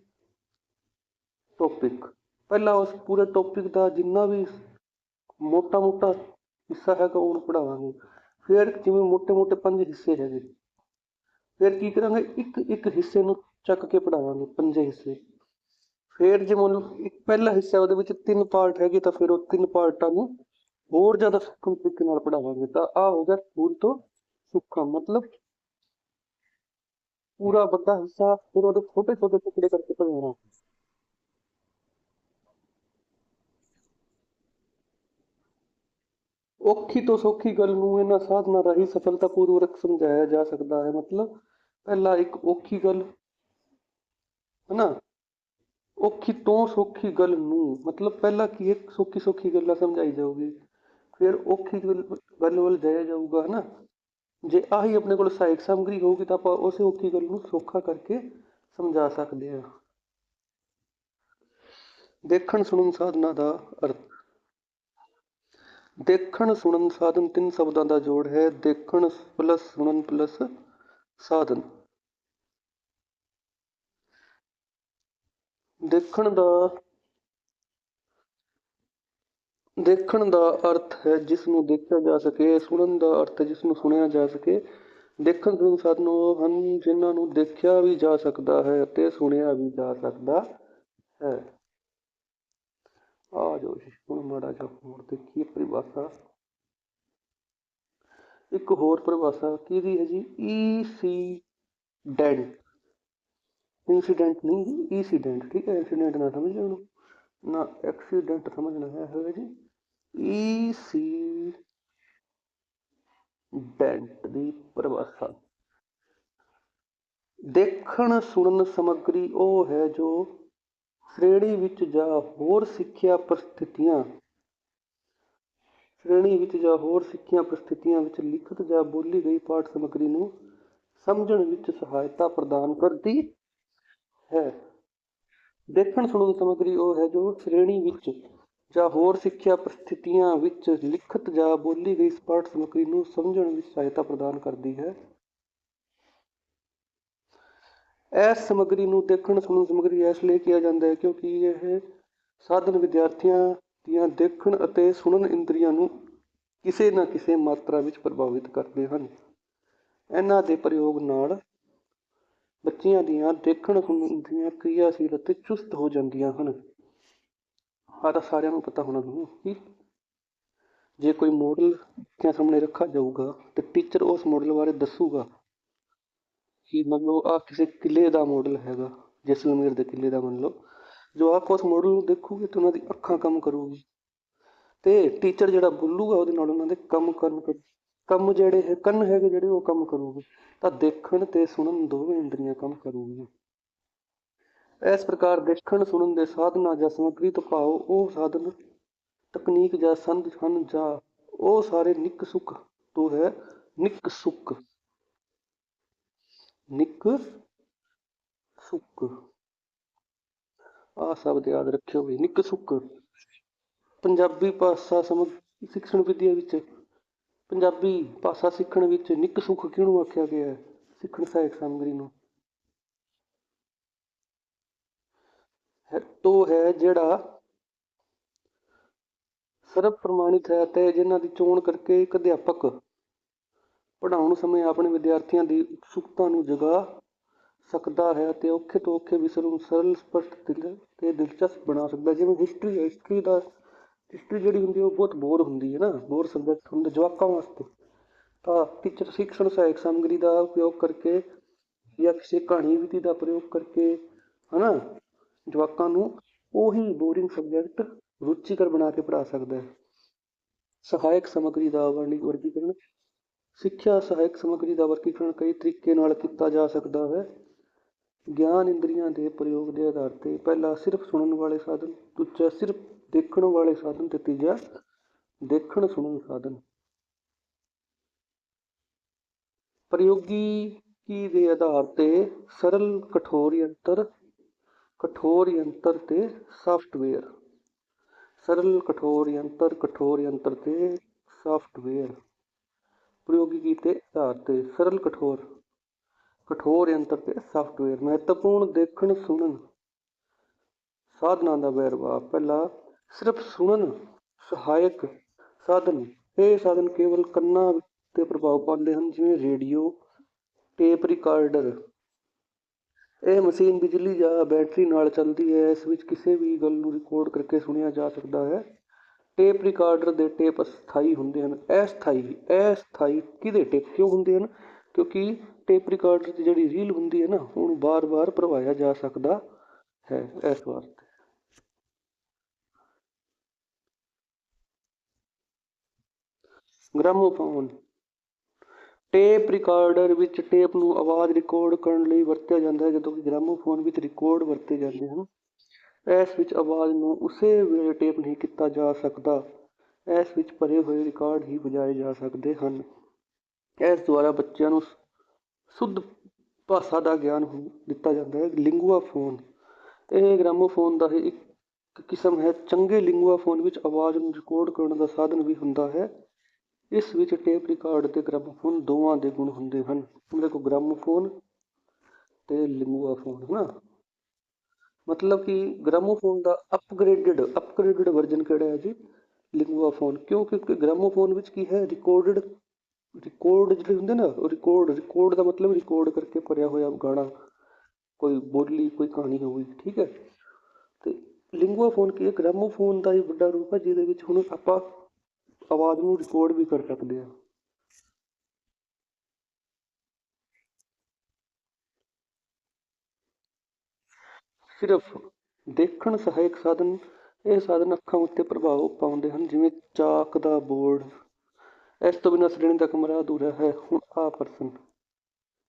ਟੌਪਿਕ ਪਹਿਲਾਂ ਉਸ ਪੂਰੇ ਟੌਪਿਕ ਦਾ ਜਿੰਨਾ ਵੀ ਮੋਟਾ ਮੋਟਾ ਹਿੱਸਾ ਹੈਗਾ ਉਹਨੂੰ ਪੜ੍ਹਾਵਾਂਗੇ। ਫਿਰ ਜਿਵੇਂ ਮੋਟੇ ਮੋਟੇ ਪੰਜ ਹਿੱਸੇ ਹੈਗੇ। ਫਿਰ ਕੀ ਕਰਾਂਗੇ? ਇੱਕ ਇੱਕ ਹਿੱਸੇ ਨੂੰ ਚੱਕ ਕੇ ਪੜ੍ਹਾਵਾਂਗੇ, ਪੰਜੇ ਹਿੱਸੇ। ਫਿਰ ਜੇ ਮਨ ਇੱਕ ਪਹਿਲਾ ਹਿੱਸਾ ਉਹਦੇ ਵਿੱਚ ਤਿੰਨ ਪਾਰਟ ਹੈਗੇ ਤਾਂ ਫਿਰ ਉਹ ਤਿੰਨ ਪਾਰਟਾਂ ਨੂੰ ਹੋਰ ਜ਼ਿਆਦਾ ਸੌਖੇ ਤਰੀਕੇ ਨਾਲ ਪੜ੍ਹਾਵਾਂਗੇ। ਤਾਂ ਆਹ ਹੋ ਗਿਆ ਸਕੂਲ ਤੋਂ ਸੁੱਖਾ ਮਤਲਬ ਪੂਰਾ ਵੱਡਾ ਹਿੱਸਾ ਫਿਰ ਉਹਦੇ ਛੋਟੇ ਛੋਟੇ ਟੁਕੜੇ ਕਰਕੇ ਪੜਾਉਣਾ ਔਖੀ ਤੋਂ ਸੌਖੀ ਗੱਲ ਨੂੰ ਇਹਨਾਂ ਸਾਧਨਾਂ ਰਾਹੀਂ ਸਫਲਤਾਪੂਰਵਕ ਸਮਝਾਇਆ ਜਾ ਸਕਦਾ ਹੈ। ਮਤਲਬ ਪਹਿਲਾ ਇੱਕ ਔਖੀ ਗੱਲ, ਹਨਾ? ਔਖੀ ਤੋਂ ਸੌਖੀ ਗੱਲ ਨੂੰ, ਮਤਲਬ ਪਹਿਲਾਂ ਕੀ ਇੱਕ ਸੌਖੀ ਸੌਖੀ ਗੱਲਾਂ ਸਮਝਾਈ ਜਾਊਗੀ। ਫਿਰ ਔਖੀ ਗੱਲ ਵੱਲ ਜਾਇਆ ਜਾਊਗਾ, ਹਨਾ? ਜੇ ਆਹੀ ਆਪਣੇ ਕੋਲ ਸਹਾਇਕ ਸਾਮਗਰੀ ਹੋਊਗੀ ਤਾਂ ਆਪਾਂ ਉਸੇ ਔਖੀ ਗੱਲ ਨੂੰ ਸੌਖਾ ਕਰਕੇ ਸਮਝਾ ਸਕਦੇ ਹਾਂ। ਦੇਖਣ ਸੁਣਨ ਸਾਧਨਾਂ ਦਾ ਅਰਥ। ਦੇਖਣ ਸੁਣਨ ਸਾਧਨ ਤਿੰਨ ਸ਼ਬਦਾਂ ਦਾ ਜੋੜ ਹੈ। ਦੇਖਣ ਪਲੱਸ ਸੁਣਨ ਪਲੱਸ ਸਾਧਨ। ਦੇਖਣ ਦਾ ਦੇਖਣ ਦਾ ਅਰਥ ਹੈ ਜਿਸ ਨੂੰ ਦੇਖਿਆ ਜਾ ਸਕੇ, ਸੁਣਨ ਦਾ ਅਰਥ ਹੈ ਜਿਸ ਨੂੰ ਸੁਣਿਆ ਜਾ ਸਕੇ। ਦੇਖਣ ਸੁਣਨ ਸਾਧਨ ਉਹ ਹਨ, ਜਿਨ੍ਹਾਂ ਨੂੰ ਦੇਖਿਆ ਵੀ ਜਾ ਸਕਦਾ ਹੈ ਅਤੇ ਸੁਣਿਆ ਵੀ ਜਾ ਸਕਦਾ ਹੈ। ਆ ਜੋ, ਹੁਣ ਮਾੜਾ ਜਿਹਾ ਹੋਰ ਦੇਖੀਏ ਪਰਿਭਾਸ਼ਾ। ਇੱਕ ਹੋਰ ਪਰਿਭਾਸ਼ਾ ਕਿਹਦੀ ਹੈ ਜੀ? ਈਸੀਡੈਂਟ ਇੰਸੀਡੈਂਟ ਨਹੀਂ ਈਸੀਡੈਂਟ ਠੀਕ ਹੈ? ਇੰਸੀਡੈਂਟ ਨਾ ਸਮਝ ਲੈਣਾ ਨਾ ਐਕਸੀਡੈਂਟ ਸਮਝਣਾ ਹੈ ਹੋਵੇ ਜੀ। ਈਸੀਡੈਂਟ ਦੀ ਪਰਿਭਾਸ਼ਾ ਦੇਖਣ ਸੁਣਨ ਸਮੱਗਰੀ ਉਹ ਹੈ ਜੋ ਸ਼੍ਰੇਣੀ ਵਿੱਚ ਜਾਂ ਹੋਰ ਸਿੱਖਿਆ ਪ੍ਰਸਥਿਤੀਆਂ, ਸ਼੍ਰੇਣੀ ਵਿੱਚ ਜਾਂ ਹੋਰ ਸਿੱਖਿਆ ਪ੍ਰਸਥਿਤੀਆਂ ਵਿੱਚ ਲਿਖਤ ਜਾਂ ਬੋਲੀ ਗਈ ਪਾਠ ਸਮੱਗਰੀ ਨੂੰ ਸਮਝਣ ਵਿੱਚ ਸਹਾਇਤਾ ਪ੍ਰਦਾਨ ਕਰਦੀ ਹੈ। ਦੇਖਣ ਸੁਣਨ ਸਮੱਗਰੀ ਉਹ ਹੈ ਜੋ ਸ਼੍ਰੇਣੀ ਵਿੱਚ ਜਾਂ ਹੋਰ ਸਿੱਖਿਆ ਪ੍ਰਸਥਿਤੀਆਂ ਵਿੱਚ ਲਿਖਤ ਜਾਂ ਬੋਲੀ ਗਈ ਸਪਾਟ ਸਮੱਗਰੀ ਨੂੰ ਸਮਝਣ ਵਿੱਚ ਸਹਾਇਤਾ ਪ੍ਰਦਾਨ ਕਰਦੀ ਹੈ। ਇਸ ਸਮੱਗਰੀ ਨੂੰ ਦੇਖਣ ਸੁਣਨ ਸਮੱਗਰੀ ਇਸ ਲਈ ਕਿਹਾ ਜਾਂਦਾ ਹੈ ਕਿਉਂਕਿ ਇਹ ਸਾਧਨ ਵਿਦਿਆਰਥੀਆਂ ਦੀਆਂ ਦੇਖਣ ਅਤੇ ਸੁਣਨ ਇੰਦਰੀਆਂ ਨੂੰ ਕਿਸੇ ਨਾ ਕਿਸੇ ਮਾਤਰਾ ਵਿੱਚ ਪ੍ਰਭਾਵਿਤ ਕਰਦੇ ਹਨ। ਇਹਨਾਂ ਦੇ ਪ੍ਰਯੋਗ ਨਾਲ ਬੱਚਿਆਂ ਦੀਆਂ ਦੇਖਣ ਸੁਣਨ ਦੀਆਂ ਕਿਰਿਆਸ਼ੀਲ ਅਤੇ ਚੁਸਤ ਹੋ ਜਾਂਦੀਆਂ ਹਨ। ਆਹ ਤਾਂ ਸਾਰਿਆਂ ਨੂੰ ਪਤਾ ਹੋਣਾ ਨੂੰ ਕਿ ਜੇ ਕੋਈ ਮਾਡਲ ਬੱਚਿਆਂ ਸਾਹਮਣੇ ਰੱਖਾ ਜਾਊਗਾ ਤੇ ਟੀਚਰ ਉਸ ਮਾਡਲ ਬਾਰੇ ਦੱਸੂਗਾ ਕਿ ਮੰਨ ਲਓ ਆ ਕਿਸੇ ਕਿਲੇ ਦਾ ਮਾਡਲ ਹੈਗਾ ਜੈਸਲਮੇਰ ਦੇ ਕਿਲੇ ਦਾ ਮੰਨ ਲਓ, ਜੋ ਆਪ ਉਸ ਮਾਡਲ ਨੂੰ ਦੇਖੂਗੇ ਤੇ ਉਹਨਾਂ ਦੀ ਅੱਖਾਂ ਕੰਮ ਕਰੂਗੀ ਤੇ ਟੀਚਰ ਜਿਹੜਾ ਬੋਲੂਗਾ ਉਹਦੇ ਨਾਲ ਉਹਨਾਂ ਦੇ ਕੰਮ ਕਰਨ ਕੰਮ ਜਿਹੜੇ ਕੰਨ ਹੈਗੇ ਜਿਹੜੇ ਉਹ ਕੰਮ ਕਰੂਗੇ, ਤਾਂ ਦੇਖਣ ਤੇ ਸੁਣਨ ਦੋਵੇਂ ਇੰਦਰੀਆਂ ਕੰਮ ਕਰੂਗੀਆਂ। ਇਸ ਪ੍ਰਕਾਰ ਦੇਖਣ, ਸੁਣਨ ਦੇ ਸਾਧਨਾਂ ਜਾਂ ਸਮੱਗਰੀ ਤੋਂ ਭਾਵ ਉਹ ਸਾਧਨ, ਤਕਨੀਕ ਜਾਂ ਸੰਦ ਹਨ ਜਾਂ ਉਹ ਸਾਰੇ ਨਿੱਕ ਸੁੱਖ ਤੋਂ ਹੈ, ਨਿੱਕ ਸੁੱਖ। ਨਿੱਕ ਸੁੱਕ ਆ ਸ਼ਬਦ ਯਾਦ ਰੱਖਿਓ ਵੀ ਨਿੱਕ ਸੁੱਕ ਪੰਜਾਬੀ ਭਾਸ਼ਾ ਸਮਝ ਸਿੱਖਣ ਵਿਦਿਆ ਵਿੱਚ, ਪੰਜਾਬੀ ਭਾਸ਼ਾ ਸਿੱਖਣ ਵਿੱਚ ਨਿੱਕ ਸੁੱਖ ਕਿਹਨੂੰ ਆਖਿਆ ਗਿਆ ਹੈ? ਸਿੱਖਣ ਸਹਾਇਕ ਸਾਮਗਰੀ ਨੂੰ। ਹੈ ਹੈ ਜਿਹੜਾ ਸਰਵ ਪ੍ਰਮਾਣਿਤ ਹੈ ਤੇ ਜਿਨ੍ਹਾਂ ਦੀ ਚੋਣ ਕਰਕੇ ਇੱਕ ਅਧਿਆਪਕ ਪੜ੍ਹਾਉਣ ਸਮੇਂ ਆਪਣੇ ਵਿਦਿਆਰਥੀਆਂ ਦੀ ਉਤਸੁਕਤਾ ਨੂੰ ਜਗਾ ਸਕਦਾ ਹੈ ਤੇ ਔਖੇ ਤੋਂ ਔਖੇ ਵਿਸ਼ੇ ਨੂੰ ਸਰਲ, ਸਪਸ਼ਟ ਤੇ ਦਿਲਚਸਪ ਬਣਾ ਸਕਦਾ ਜਿਵੇਂ ਹਿਸਟਰੀ ਹੈ ਹਿਸਟਰੀ ਦਾ ਹਿਸਟਰੀ ਜਿਹੜੀ ਹੁੰਦੀ ਹੈ ਉਹ ਬਹੁਤ ਬੋਰ ਹੁੰਦੀ ਹੈ ਨਾ ਬੋਰ ਸਬਜੈਕਟ ਹੁੰਦਾ ਜਵਾਕਾਂ ਵਾਸਤੇ। ਤਾਂ ਟੀਚਰ ਸਿੱਖਣ ਸਹਾਇਕ ਸਮੱਗਰੀ ਦਾ ਉਪਯੋਗ ਕਰਕੇ ਜਾਂ ਕਿਸੇ ਕਹਾਣੀ ਵਿਧੀ ਦਾ ਪ੍ਰਯੋਗ ਕਰਕੇ, ਹਨਾ ਜਵਾਕਾਂ ਨੂੰ ਉਹੀ ਬੋਰਿੰਗ ਸਬਜੈਕਟ ਰੁਚੀਕਰ ਬਣਾ ਕੇ ਪੜ੍ਹਾ ਸਕਦਾ ਹੈ। ਸਹਾਇਕ ਸਮੱਗਰੀ ਦਾ ਵਰਗੀਕਰਨ, ਸਿੱਖਿਆ ਸਹਾਇਕ ਸਮੱਗਰੀ ਦਾ ਵਰਗੀਕਰਨ ਕਈ ਤਰੀਕੇ ਨਾਲ ਕੀਤਾ ਜਾ ਸਕਦਾ ਹੈ। ਗਿਆਨ ਇੰਦਰੀਆਂ ਦੇ ਪ੍ਰਯੋਗ ਦੇ ਆਧਾਰ ਤੇ ਪਹਿਲਾ ਸਿਰਫ ਸੁਣਨ ਵਾਲੇ ਸਾਧਨ, ਦੂਜਾ ਸਿਰਫ ਦੇਖਣ ਵਾਲੇ ਸਾਧਨ ਤੇ ਤੀਜਾ ਦੇਖਣ ਸੁਣਨ ਸਾਧਨ। ਪ੍ਰਯੋਗੀ ਕੀ ਦੇ ਆਧਾਰ ਤੇ ਸਰਲ, ਕਠੋਰ ਯੰਤਰ ਕਠੋਰ ਯੰਤਰ ਤੇ ਸਾਫਟਵੇਅਰ ਸਰਲ, ਕਠੋਰ ਯੰਤਰ ਕਠੋਰ ਯੰਤਰ ਤੇ ਸਾਫਟਵੇਅਰ ਪ੍ਰਯੋਗਿਕੀ ਤੇ ਆਧਾਰ ਤੇ ਸਰਲ, ਕਠੋਰ ਕਠੋਰ ਯੰਤਰ ਤੇ ਸਾਫਟਵੇਅਰ ਮਹੱਤਵਪੂਰਨ ਦੇਖਣ, ਸੁਣਨ। ਸਾਧਨਾਂ ਦਾ ਵੇਰਵਾ ਪਹਿਲਾ, ਸਿਰਫ ਸੁਣਨ, ਸਹਾਇਕ ਸਾਧਨ। ਇਹ ਸਾਧਨ ਕੇਵਲ ਕੰਨਾਂ ਤੇ ਪ੍ਰਭਾਵ ਪਾਉਂਦੇ ਹਨ, ਜਿਵੇਂ ਰੇਡੀਓ, ਟੇਪ ਰਿਕਾਰਡਰ। ਇਹ ਮਸ਼ੀਨ ਬਿਜਲੀ ਜਾਂ ਬੈਟਰੀ ਨਾਲ ਚੱਲਦੀ ਹੈ, ਇਸ ਵਿੱਚ ਕਿਸੇ ਵੀ ਗੱਲ ਨੂੰ ਰਿਕਾਰਡ ਕਰਕੇ ਸੁਣਿਆ ਜਾ ਸਕਦਾ ਹੈ। ਟੇਪ ਰਿਕਾਰਡਰ ਦੇ ਟੇਪ ਅਸਥਾਈ ਹੁੰਦੇ ਹਨ। ਅਸਥਾਈ ਅਸਥਾਈ ਕਿਹਦੇ ਟੇਪ ਕਿਉਂ ਹੁੰਦੇ ਹਨ? ਕਿਉਂਕਿ ਟੇਪ ਰਿਕਾਰਡਰ ਦੀ ਜਿਹੜੀ ਰੀਲ ਹੁੰਦੀ ਹੈ ਨਾ, ਉਹਨੂੰ ਬਾਰ-ਬਾਰ ਭਰਵਾਇਆ ਜਾ ਸਕਦਾ ਹੈ, ਇਸ ਵਾਸਤੇ। ਗ੍ਰਾਮੋਫੋਨ ਟੇਪ ਰਿਕਾਰਡਰ ਵਿੱਚ ਟੇਪ ਨੂੰ ਆਵਾਜ਼ ਰਿਕਾਰਡ ਕਰਨ ਲਈ ਵਰਤਿਆ ਜਾਂਦਾ ਹੈ, ਜਦੋਂ ਕਿ ਗ੍ਰਾਮੋਫੋਨ ਵਿੱਚ ਰਿਕਾਰਡ ਵਰਤੇ ਜਾਂਦੇ ਹਨ। ਇਸ ਵਿੱਚ ਆਵਾਜ਼ ਨੂੰ ਉਸੇ ਵੇਲੇ ਟੇਪ ਨਹੀਂ ਕੀਤਾ ਜਾ ਸਕਦਾ। ਇਸ ਵਿੱਚ ਭਰੇ ਹੋਏ ਰਿਕਾਰਡ ਹੀ ਵਜਾਏ ਜਾ ਸਕਦੇ ਹਨ। ਇਸ ਦੁਆਰਾ ਬੱਚਿਆਂ ਨੂੰ ਸ਼ੁੱਧ ਭਾਸ਼ਾ ਦਾ ਗਿਆਨ ਦਿੱਤਾ ਜਾਂਦਾ ਹੈ ਲਿੰਗੂਆ ਫੋਨ ਇਹ ਗ੍ਰਾਮੋਫੋਨ ਦਾ ਹੀ ਇੱਕ ਕਿਸਮ ਹੈ। ਚੰਗੇ ਲਿੰਗੂਆ ਫੋਨ ਵਿੱਚ ਆਵਾਜ਼ ਨੂੰ ਰਿਕਾਰਡ ਕਰਨ ਦਾ ਸਾਧਨ ਵੀ ਹੁੰਦਾ ਹੈ। ਇਸ ਵਿੱਚ ਟੇਪ ਰਿਕਾਰਡ ਤੇ ਗ੍ਰਾਮੋਫੋਨ ਦੋਵਾਂ ਦੇ ਗੁਣ ਹੁੰਦੇ ਹਨ। ਦੇਖੋ ਗ੍ਰਾਮੋਫੋਨ ਤੇ ਲਿੰਗੂਆ ਹਨਾ? ਮਤਲਬ ਕਿ ਗ੍ਰਾਮੋਫੋਨ ਦਾ ਅਪਗ੍ਰੇਡਡ ਅਪਗ੍ਰੇਡਡ ਵਰਜ਼ਨ ਕਿਹੜਾ ਹੈ ਜੀ? ਲਿੰਗੂਆ ਕਿਉਂਕਿ ਗ੍ਰਾਮੋਫੋਨ ਵਿੱਚ ਕੀ ਹੈ? ਰਿਕਾਰਡਡ ਰਿਕਾਰਡ ਜਿਹੜੇ ਹੁੰਦੇ ਨਾ ਰਿਕਾਰਡ ਰਿਕਾਰਡ ਦਾ ਮਤਲਬ ਰਿਕਾਰਡ ਕਰਕੇ ਭਰਿਆ ਹੋਇਆ ਗਾਣਾ। ਕੋਈ ਬੋਲੀ, ਕੋਈ ਕਹਾਣੀ ਹੋਈ ਠੀਕ ਹੈ? ਤੇ ਲਿੰਗੂਆ ਫੋਨ ਕੀ ਹੈ? ਗ੍ਰਾਮੋਫੋਨ ਦਾ ਹੀ ਵੱਡਾ ਰੂਪ ਹੈ, ਜਿਹਦੇ ਵਿੱਚ ਹੁਣ ਆਪਾਂ ਆਵਾਜ਼ ਨੂੰ ਰਿਕਾਰਡ ਵੀ ਕਰ ਸਕਦੇ ਹਾਂ ਸਿਰਫ ਦੇਖਣ ਸਹਾਇਕ ਸਾਧਨ, ਇਹ ਸਾਧਨ ਅੱਖਾਂ ਉੱਤੇ ਪ੍ਰਭਾਵ ਪਾਉਂਦੇ ਹਨ, ਜਿਵੇਂ ਚਾਕ ਦਾ ਬੋਰਡ। ਇਸ ਤੋਂ ਬਿਨਾਂ ਸ਼੍ਰੇਣੀ ਦਾ ਕਮਰਾ ਅਧੂਰਾ ਹੈ। ਹੁਣ ਆ ਪਰਸਨ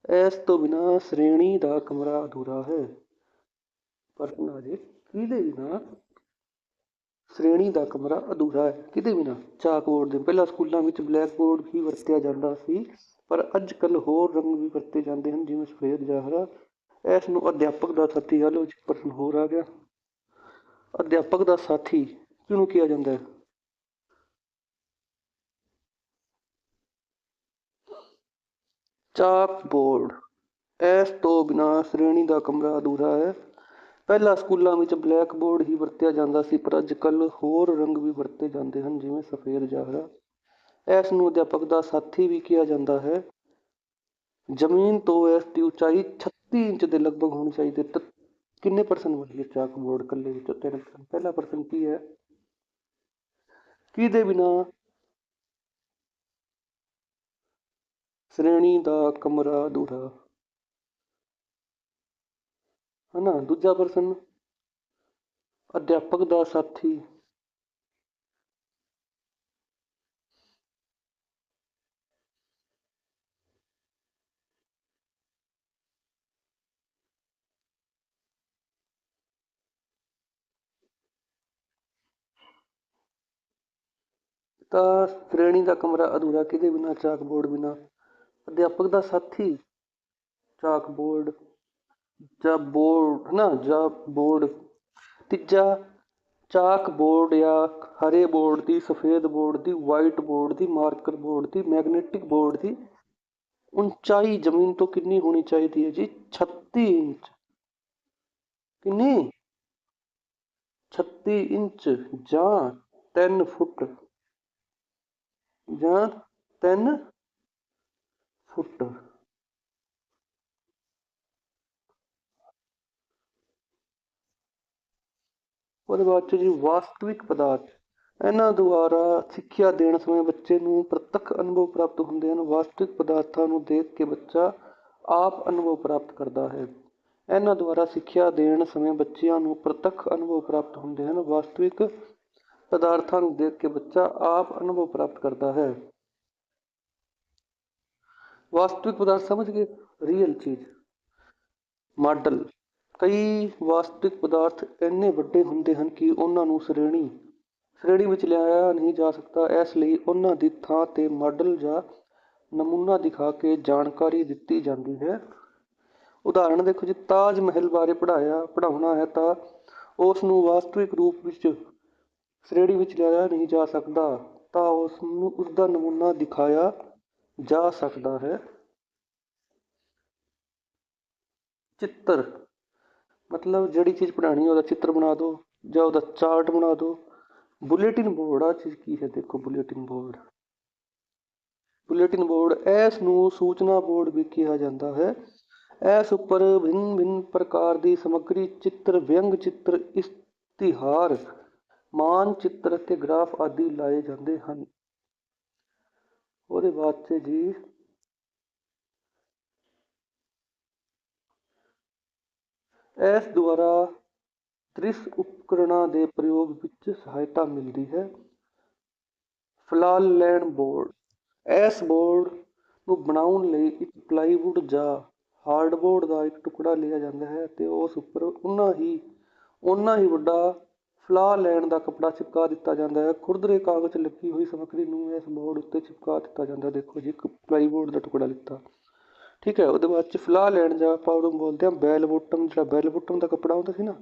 ਇਸ ਤੋਂ ਬਿਨਾਂ ਸ਼੍ਰੇਣੀ ਦਾ ਕਮਰਾ ਅਧੂਰਾ ਹੈ। ਪਰਸਨ ਆ ਜੇ। ਕਿਹਦੇ ਬਿਨਾਂ? ਸ਼੍ਰੇਣੀ ਦਾ ਕਮਰਾ ਅਧੂਰਾ ਹੈ। ਕਿਤੇ ਬਿਨਾਂ ਚਾਕ ਬੋਰਡ ਦੇ ਪਹਿਲਾਂ ਸਕੂਲਾਂ ਵਿੱਚ ਬਲੈਕ ਬੋਰਡ ਹੀ ਵਰਤਿਆ ਜਾਂਦਾ ਸੀ, ਪਰ ਅੱਜ ਕੱਲ੍ਹ ਹੋਰ ਰੰਗ ਵੀ ਵਰਤੇ ਜਾਂਦੇ ਹਨ, ਜਿਵੇਂ ਸਫੇਦ ਜਾਂ ਹਰਾ। ਇਸ ਨੂੰ ਅਧਿਆਪਕ ਦਾ ਸਾਥੀ ਹਲੋ ਇੱਕ ਪਰਸਨ ਹੋਰ ਆ ਗਿਆ। ਅਧਿਆਪਕ ਦਾ ਸਾਥੀ ਕਿਹਨੂੰ ਕਿਹਾ ਜਾਂਦਾ ਹੈ? ਚਾਕ ਬੋਰਡ ਇਸ ਤੋਂ ਬਿਨਾਂ ਸ਼੍ਰੇਣੀ ਦਾ ਕਮਰਾ ਅਧੂਰਾ ਹੈ। ਪਹਿਲਾਂ ਸਕੂਲਾਂ ਵਿੱਚ ਬਲੈਕ ਬੋਰਡ ਹੀ ਵਰਤਿਆ ਜਾਂਦਾ ਸੀ, ਪਰ ਅੱਜ ਕੱਲ੍ਹ ਹੋਰ ਰੰਗ ਵੀ ਵਰਤੇ ਜਾਂਦੇ ਹਨ, ਜਿਵੇਂ ਸਫੇਦ ਜਾਂ ਹਰਾ। ਇਸ ਨੂੰ ਅਧਿਆਪਕ ਦਾ ਸਾਥੀ ਵੀ ਕਿਹਾ ਜਾਂਦਾ ਹੈ। ਜ਼ਮੀਨ ਤੋਂ ਇਸ ਦੀ ਉਚਾਈ 36 ਇੰਚ ਦੇ ਲਗਭਗ ਹੋਣੀ ਚਾਹੀਦੀ ਹੈ। ਕਿੰਨੇ ਪਰਸੈਂਟ ਵਧੀ ਹੈ ਚਾਕ ਬੋਰਡ ਇਕੱਲੇ ਵਿੱਚੋਂ ਤਿੰਨ percent? ਪਹਿਲਾ ਪਰਸਨ ਕੀ ਹੈ? ਕਿਹਦੇ ਬਿਨਾਂ ਸ਼੍ਰੇਣੀ ਦਾ ਕਮਰਾ ਅਧੂਰਾ ਹਨਾ, ਦੂਜਾ ਪ੍ਰਸ਼ਨ। ਅਧਿਆਪਕ ਦਾ ਸਾਥੀ। ਤਾਂ ਸ਼੍ਰੇਣੀ ਦਾ ਕਮਰਾ ਅਧੂਰਾ, ਕਿਹਦੇ ਬਿਨਾਂ? ਚਾਕ ਬੋਰਡ ਬਿਨਾਂ। ਅਧਿਆਪਕ ਦਾ ਸਾਥੀ ਚਾਕ ਬੋਰਡ ਜਾਂ ਬੋਰਡ, ਨਾ, ਜਾਂ ਬੋਰਡ, ਤੀਜਾ ਚਾਕ ਬੋਰਡ ਜਾਂ ਹਰੇ ਬੋਰਡ ਦੀ, ਸਫੇਦ ਬੋਰਡ ਦੀ ਵਾਈਟ ਬੋਰਡ ਦੀ ਮਾਰਕਰ ਬੋਰਡ ਦੀ ਮੈਗਨੇਟਿਕ ਬੋਰਡ ਦੀ ਉਚਾਈ ਜ਼ਮੀਨ ਤੋਂ ਕਿੰਨੀ ਹੋਣੀ ਚਾਹੀਦੀ ਹੈ ਜੀ? 36 ਇੰਚ। ਕਿੰਨੀ? 36 ਇੰਚ ਜਾਂ 3 ਫੁੱਟ। ਜਾਂ 3 ਫੁੱਟ। ਉਹਦੇ ਬਾਅਦ 'ਚ ਜੀ ਵਾਸਤਵਿਕ ਪਦਾਰਥ। ਇਹਨਾਂ ਦੁਆਰਾ ਸਿੱਖਿਆ ਦੇਣ ਸਮੇਂ ਬੱਚੇ ਨੂੰ ਪ੍ਰਤੱਖ ਅਨੁਭਵ ਪ੍ਰਾਪਤ ਹੁੰਦੇ ਹਨ। ਵਾਸਤਵਿਕ ਪਦਾਰਥਾਂ ਨੂੰ ਦੇਖ ਕੇ ਬੱਚਾ ਆਪ ਅਨੁਭਵ ਪ੍ਰਾਪਤ ਕਰਦਾ ਹੈ। ਇਹਨਾਂ ਦੁਆਰਾ ਸਿੱਖਿਆ ਦੇਣ ਸਮੇਂ ਬੱਚਿਆਂ ਨੂੰ ਪ੍ਰਤੱਖ ਅਨੁਭਵ ਪ੍ਰਾਪਤ ਹੁੰਦੇ ਹਨ। ਵਾਸਤਵਿਕ ਪਦਾਰਥਾਂ ਨੂੰ ਦੇਖ ਕੇ ਬੱਚਾ ਆਪ ਅਨੁਭਵ ਪ੍ਰਾਪਤ ਕਰਦਾ ਹੈ। ਵਾਸਤਵਿਕ ਪਦਾਰਥ ਸਮਝ ਗਏ? ਰੀਅਲ ਚੀਜ਼। ਮਾਡਲ। ਕਈ ਵਾਸਤਵਿਕ ਪਦਾਰਥ ਇੰਨੇ ਵੱਡੇ ਹੁੰਦੇ ਹਨ ਕਿ ਉਹਨਾਂ ਨੂੰ ਸ਼੍ਰੇਣੀ ਸ਼੍ਰੇਣੀ ਵਿੱਚ ਲਿਆਇਆ ਨਹੀਂ ਜਾ ਸਕਦਾ। ਇਸ ਲਈ ਉਹਨਾਂ ਦੀ ਥਾਂ ਤੇ ਮਾਡਲ ਜਾਂ ਨਮੂਨਾ ਦਿਖਾ ਕੇ ਜਾਣਕਾਰੀ ਦਿੱਤੀ ਜਾਂਦੀ ਹੈ। ਉਦਾਹਰਣ ਦੇਖੋ, ਜੀ ਤਾਜ ਮਹਿਲ ਬਾਰੇ ਪੜ੍ਹਾਇਆ, ਪੜ੍ਹਾਉਣਾ ਹੈ ਤਾਂ ਉਸ ਨੂੰ ਵਾਸਤਵਿਕ ਰੂਪ ਵਿੱਚ ਸ਼੍ਰੇਣੀ ਵਿੱਚ ਲਿਆਇਆ ਨਹੀਂ ਜਾ ਸਕਦਾ, ਤਾਂ ਉਸ ਨੂੰ ਉਸ ਦਾ ਨਮੂਨਾ ਦਿਖਾਇਆ ਜਾ ਸਕਦਾ ਹੈ। ਚਿੱਤਰ ਮਤਲਬ ਜਿਹੜੀ ਚੀਜ਼ ਪੜ੍ਹਾਣੀ ਉਹਦਾ ਚਿੱਤਰ ਬਣਾ ਦਿਓ ਜਾਂ ਉਹਦਾ ਚਾਰਟ ਬਣਾ ਦਿਓ। ਬੁਲੇਟਿਨ ਬੋਰਡ ਆ ਚੀਜ਼ ਕੀ ਹੈ ਦੇਖੋ, ਬੁਲੇਟਿਨ ਬੋਰਡ। ਬੁਲੇਟਿਨ ਬੋਰਡ, ਇਸ ਨੂੰ ਸੂਚਨਾ ਬੋਰਡ ਵੀ ਕਿਹਾ ਜਾਂਦਾ ਹੈ। ਇਸ ਉੱਪਰ ਭਿੰਨ ਭਿੰਨ ਪ੍ਰਕਾਰ ਦੀ ਸਮੱਗਰੀ, ਚਿੱਤਰ, ਵਿਅੰਗ ਚਿੱਤਰ, ਇਸ਼ਤਿਹਾਰ, ਮਾਨ ਚਿੱਤਰ ਅਤੇ ਗ੍ਰਾਫ ਆਦਿ ਲਾਏ ਜਾਂਦੇ ਹਨ। ਉਹਦੇ ਬਾਅਦ 'ਚ ਜੀ ਇਸ ਦੁਆਰਾ ਦ੍ਰਿਸ਼ ਉਪਕਰਣਾਂ ਦੇ ਪ੍ਰਯੋਗ ਵਿੱਚ ਸਹਾਇਤਾ ਮਿਲਦੀ ਹੈ। ਫਲਾਲ ਲੈਣ ਬੋਰਡ। ਇਸ ਬੋਰਡ ਨੂੰ ਬਣਾਉਣ ਲਈ ਇੱਕ ਪਲਾਈਵੁੱਡ ਜਾਂ ਹਾਰਡਬੋਰਡ ਦਾ ਇੱਕ ਟੁਕੜਾ ਲਿਆ ਜਾਂਦਾ ਹੈ ਅਤੇ ਉਸ ਉੱਪਰ ਉਨਾ ਹੀ ਉਨਾ ਹੀ ਵੱਡਾ ਫਲਾ ਲੈਣ ਦਾ ਕੱਪੜਾ ਚਿਪਕਾ ਦਿੱਤਾ ਜਾਂਦਾ ਹੈ। ਖੁਰਦਰੇ ਕਾਗਜ਼ ਲੱਗੀ ਹੋਈ ਸਮੱਗਰੀ ਨੂੰ ਇਸ ਬੋਰਡ ਉੱਤੇ ਚਿਪਕਾ ਦਿੱਤਾ ਜਾਂਦਾ ਦੇਖੋ ਜੀ, ਇੱਕ ਪਲਾਈਬੋਰਡ ਦਾ ਟੁਕੜਾ ਲਿੱਤਾ। ਠੀਕ ਹੈ, ਉਹਦੇ ਬਾਅਦ 'ਚ ਫਲਾ ਲੈਣ ਜਾਂ ਆਪਾਂ ਉਹਨੂੰ ਬੋਲਦੇ ਹਾਂ ਬੈਲ ਬੋਟਮ ਜਿਹੜਾ ਬੈਲ ਬੋਟਮ ਦਾ ਕੱਪੜਾ ਹੁੰਦਾ ਸੀ ਨਾ,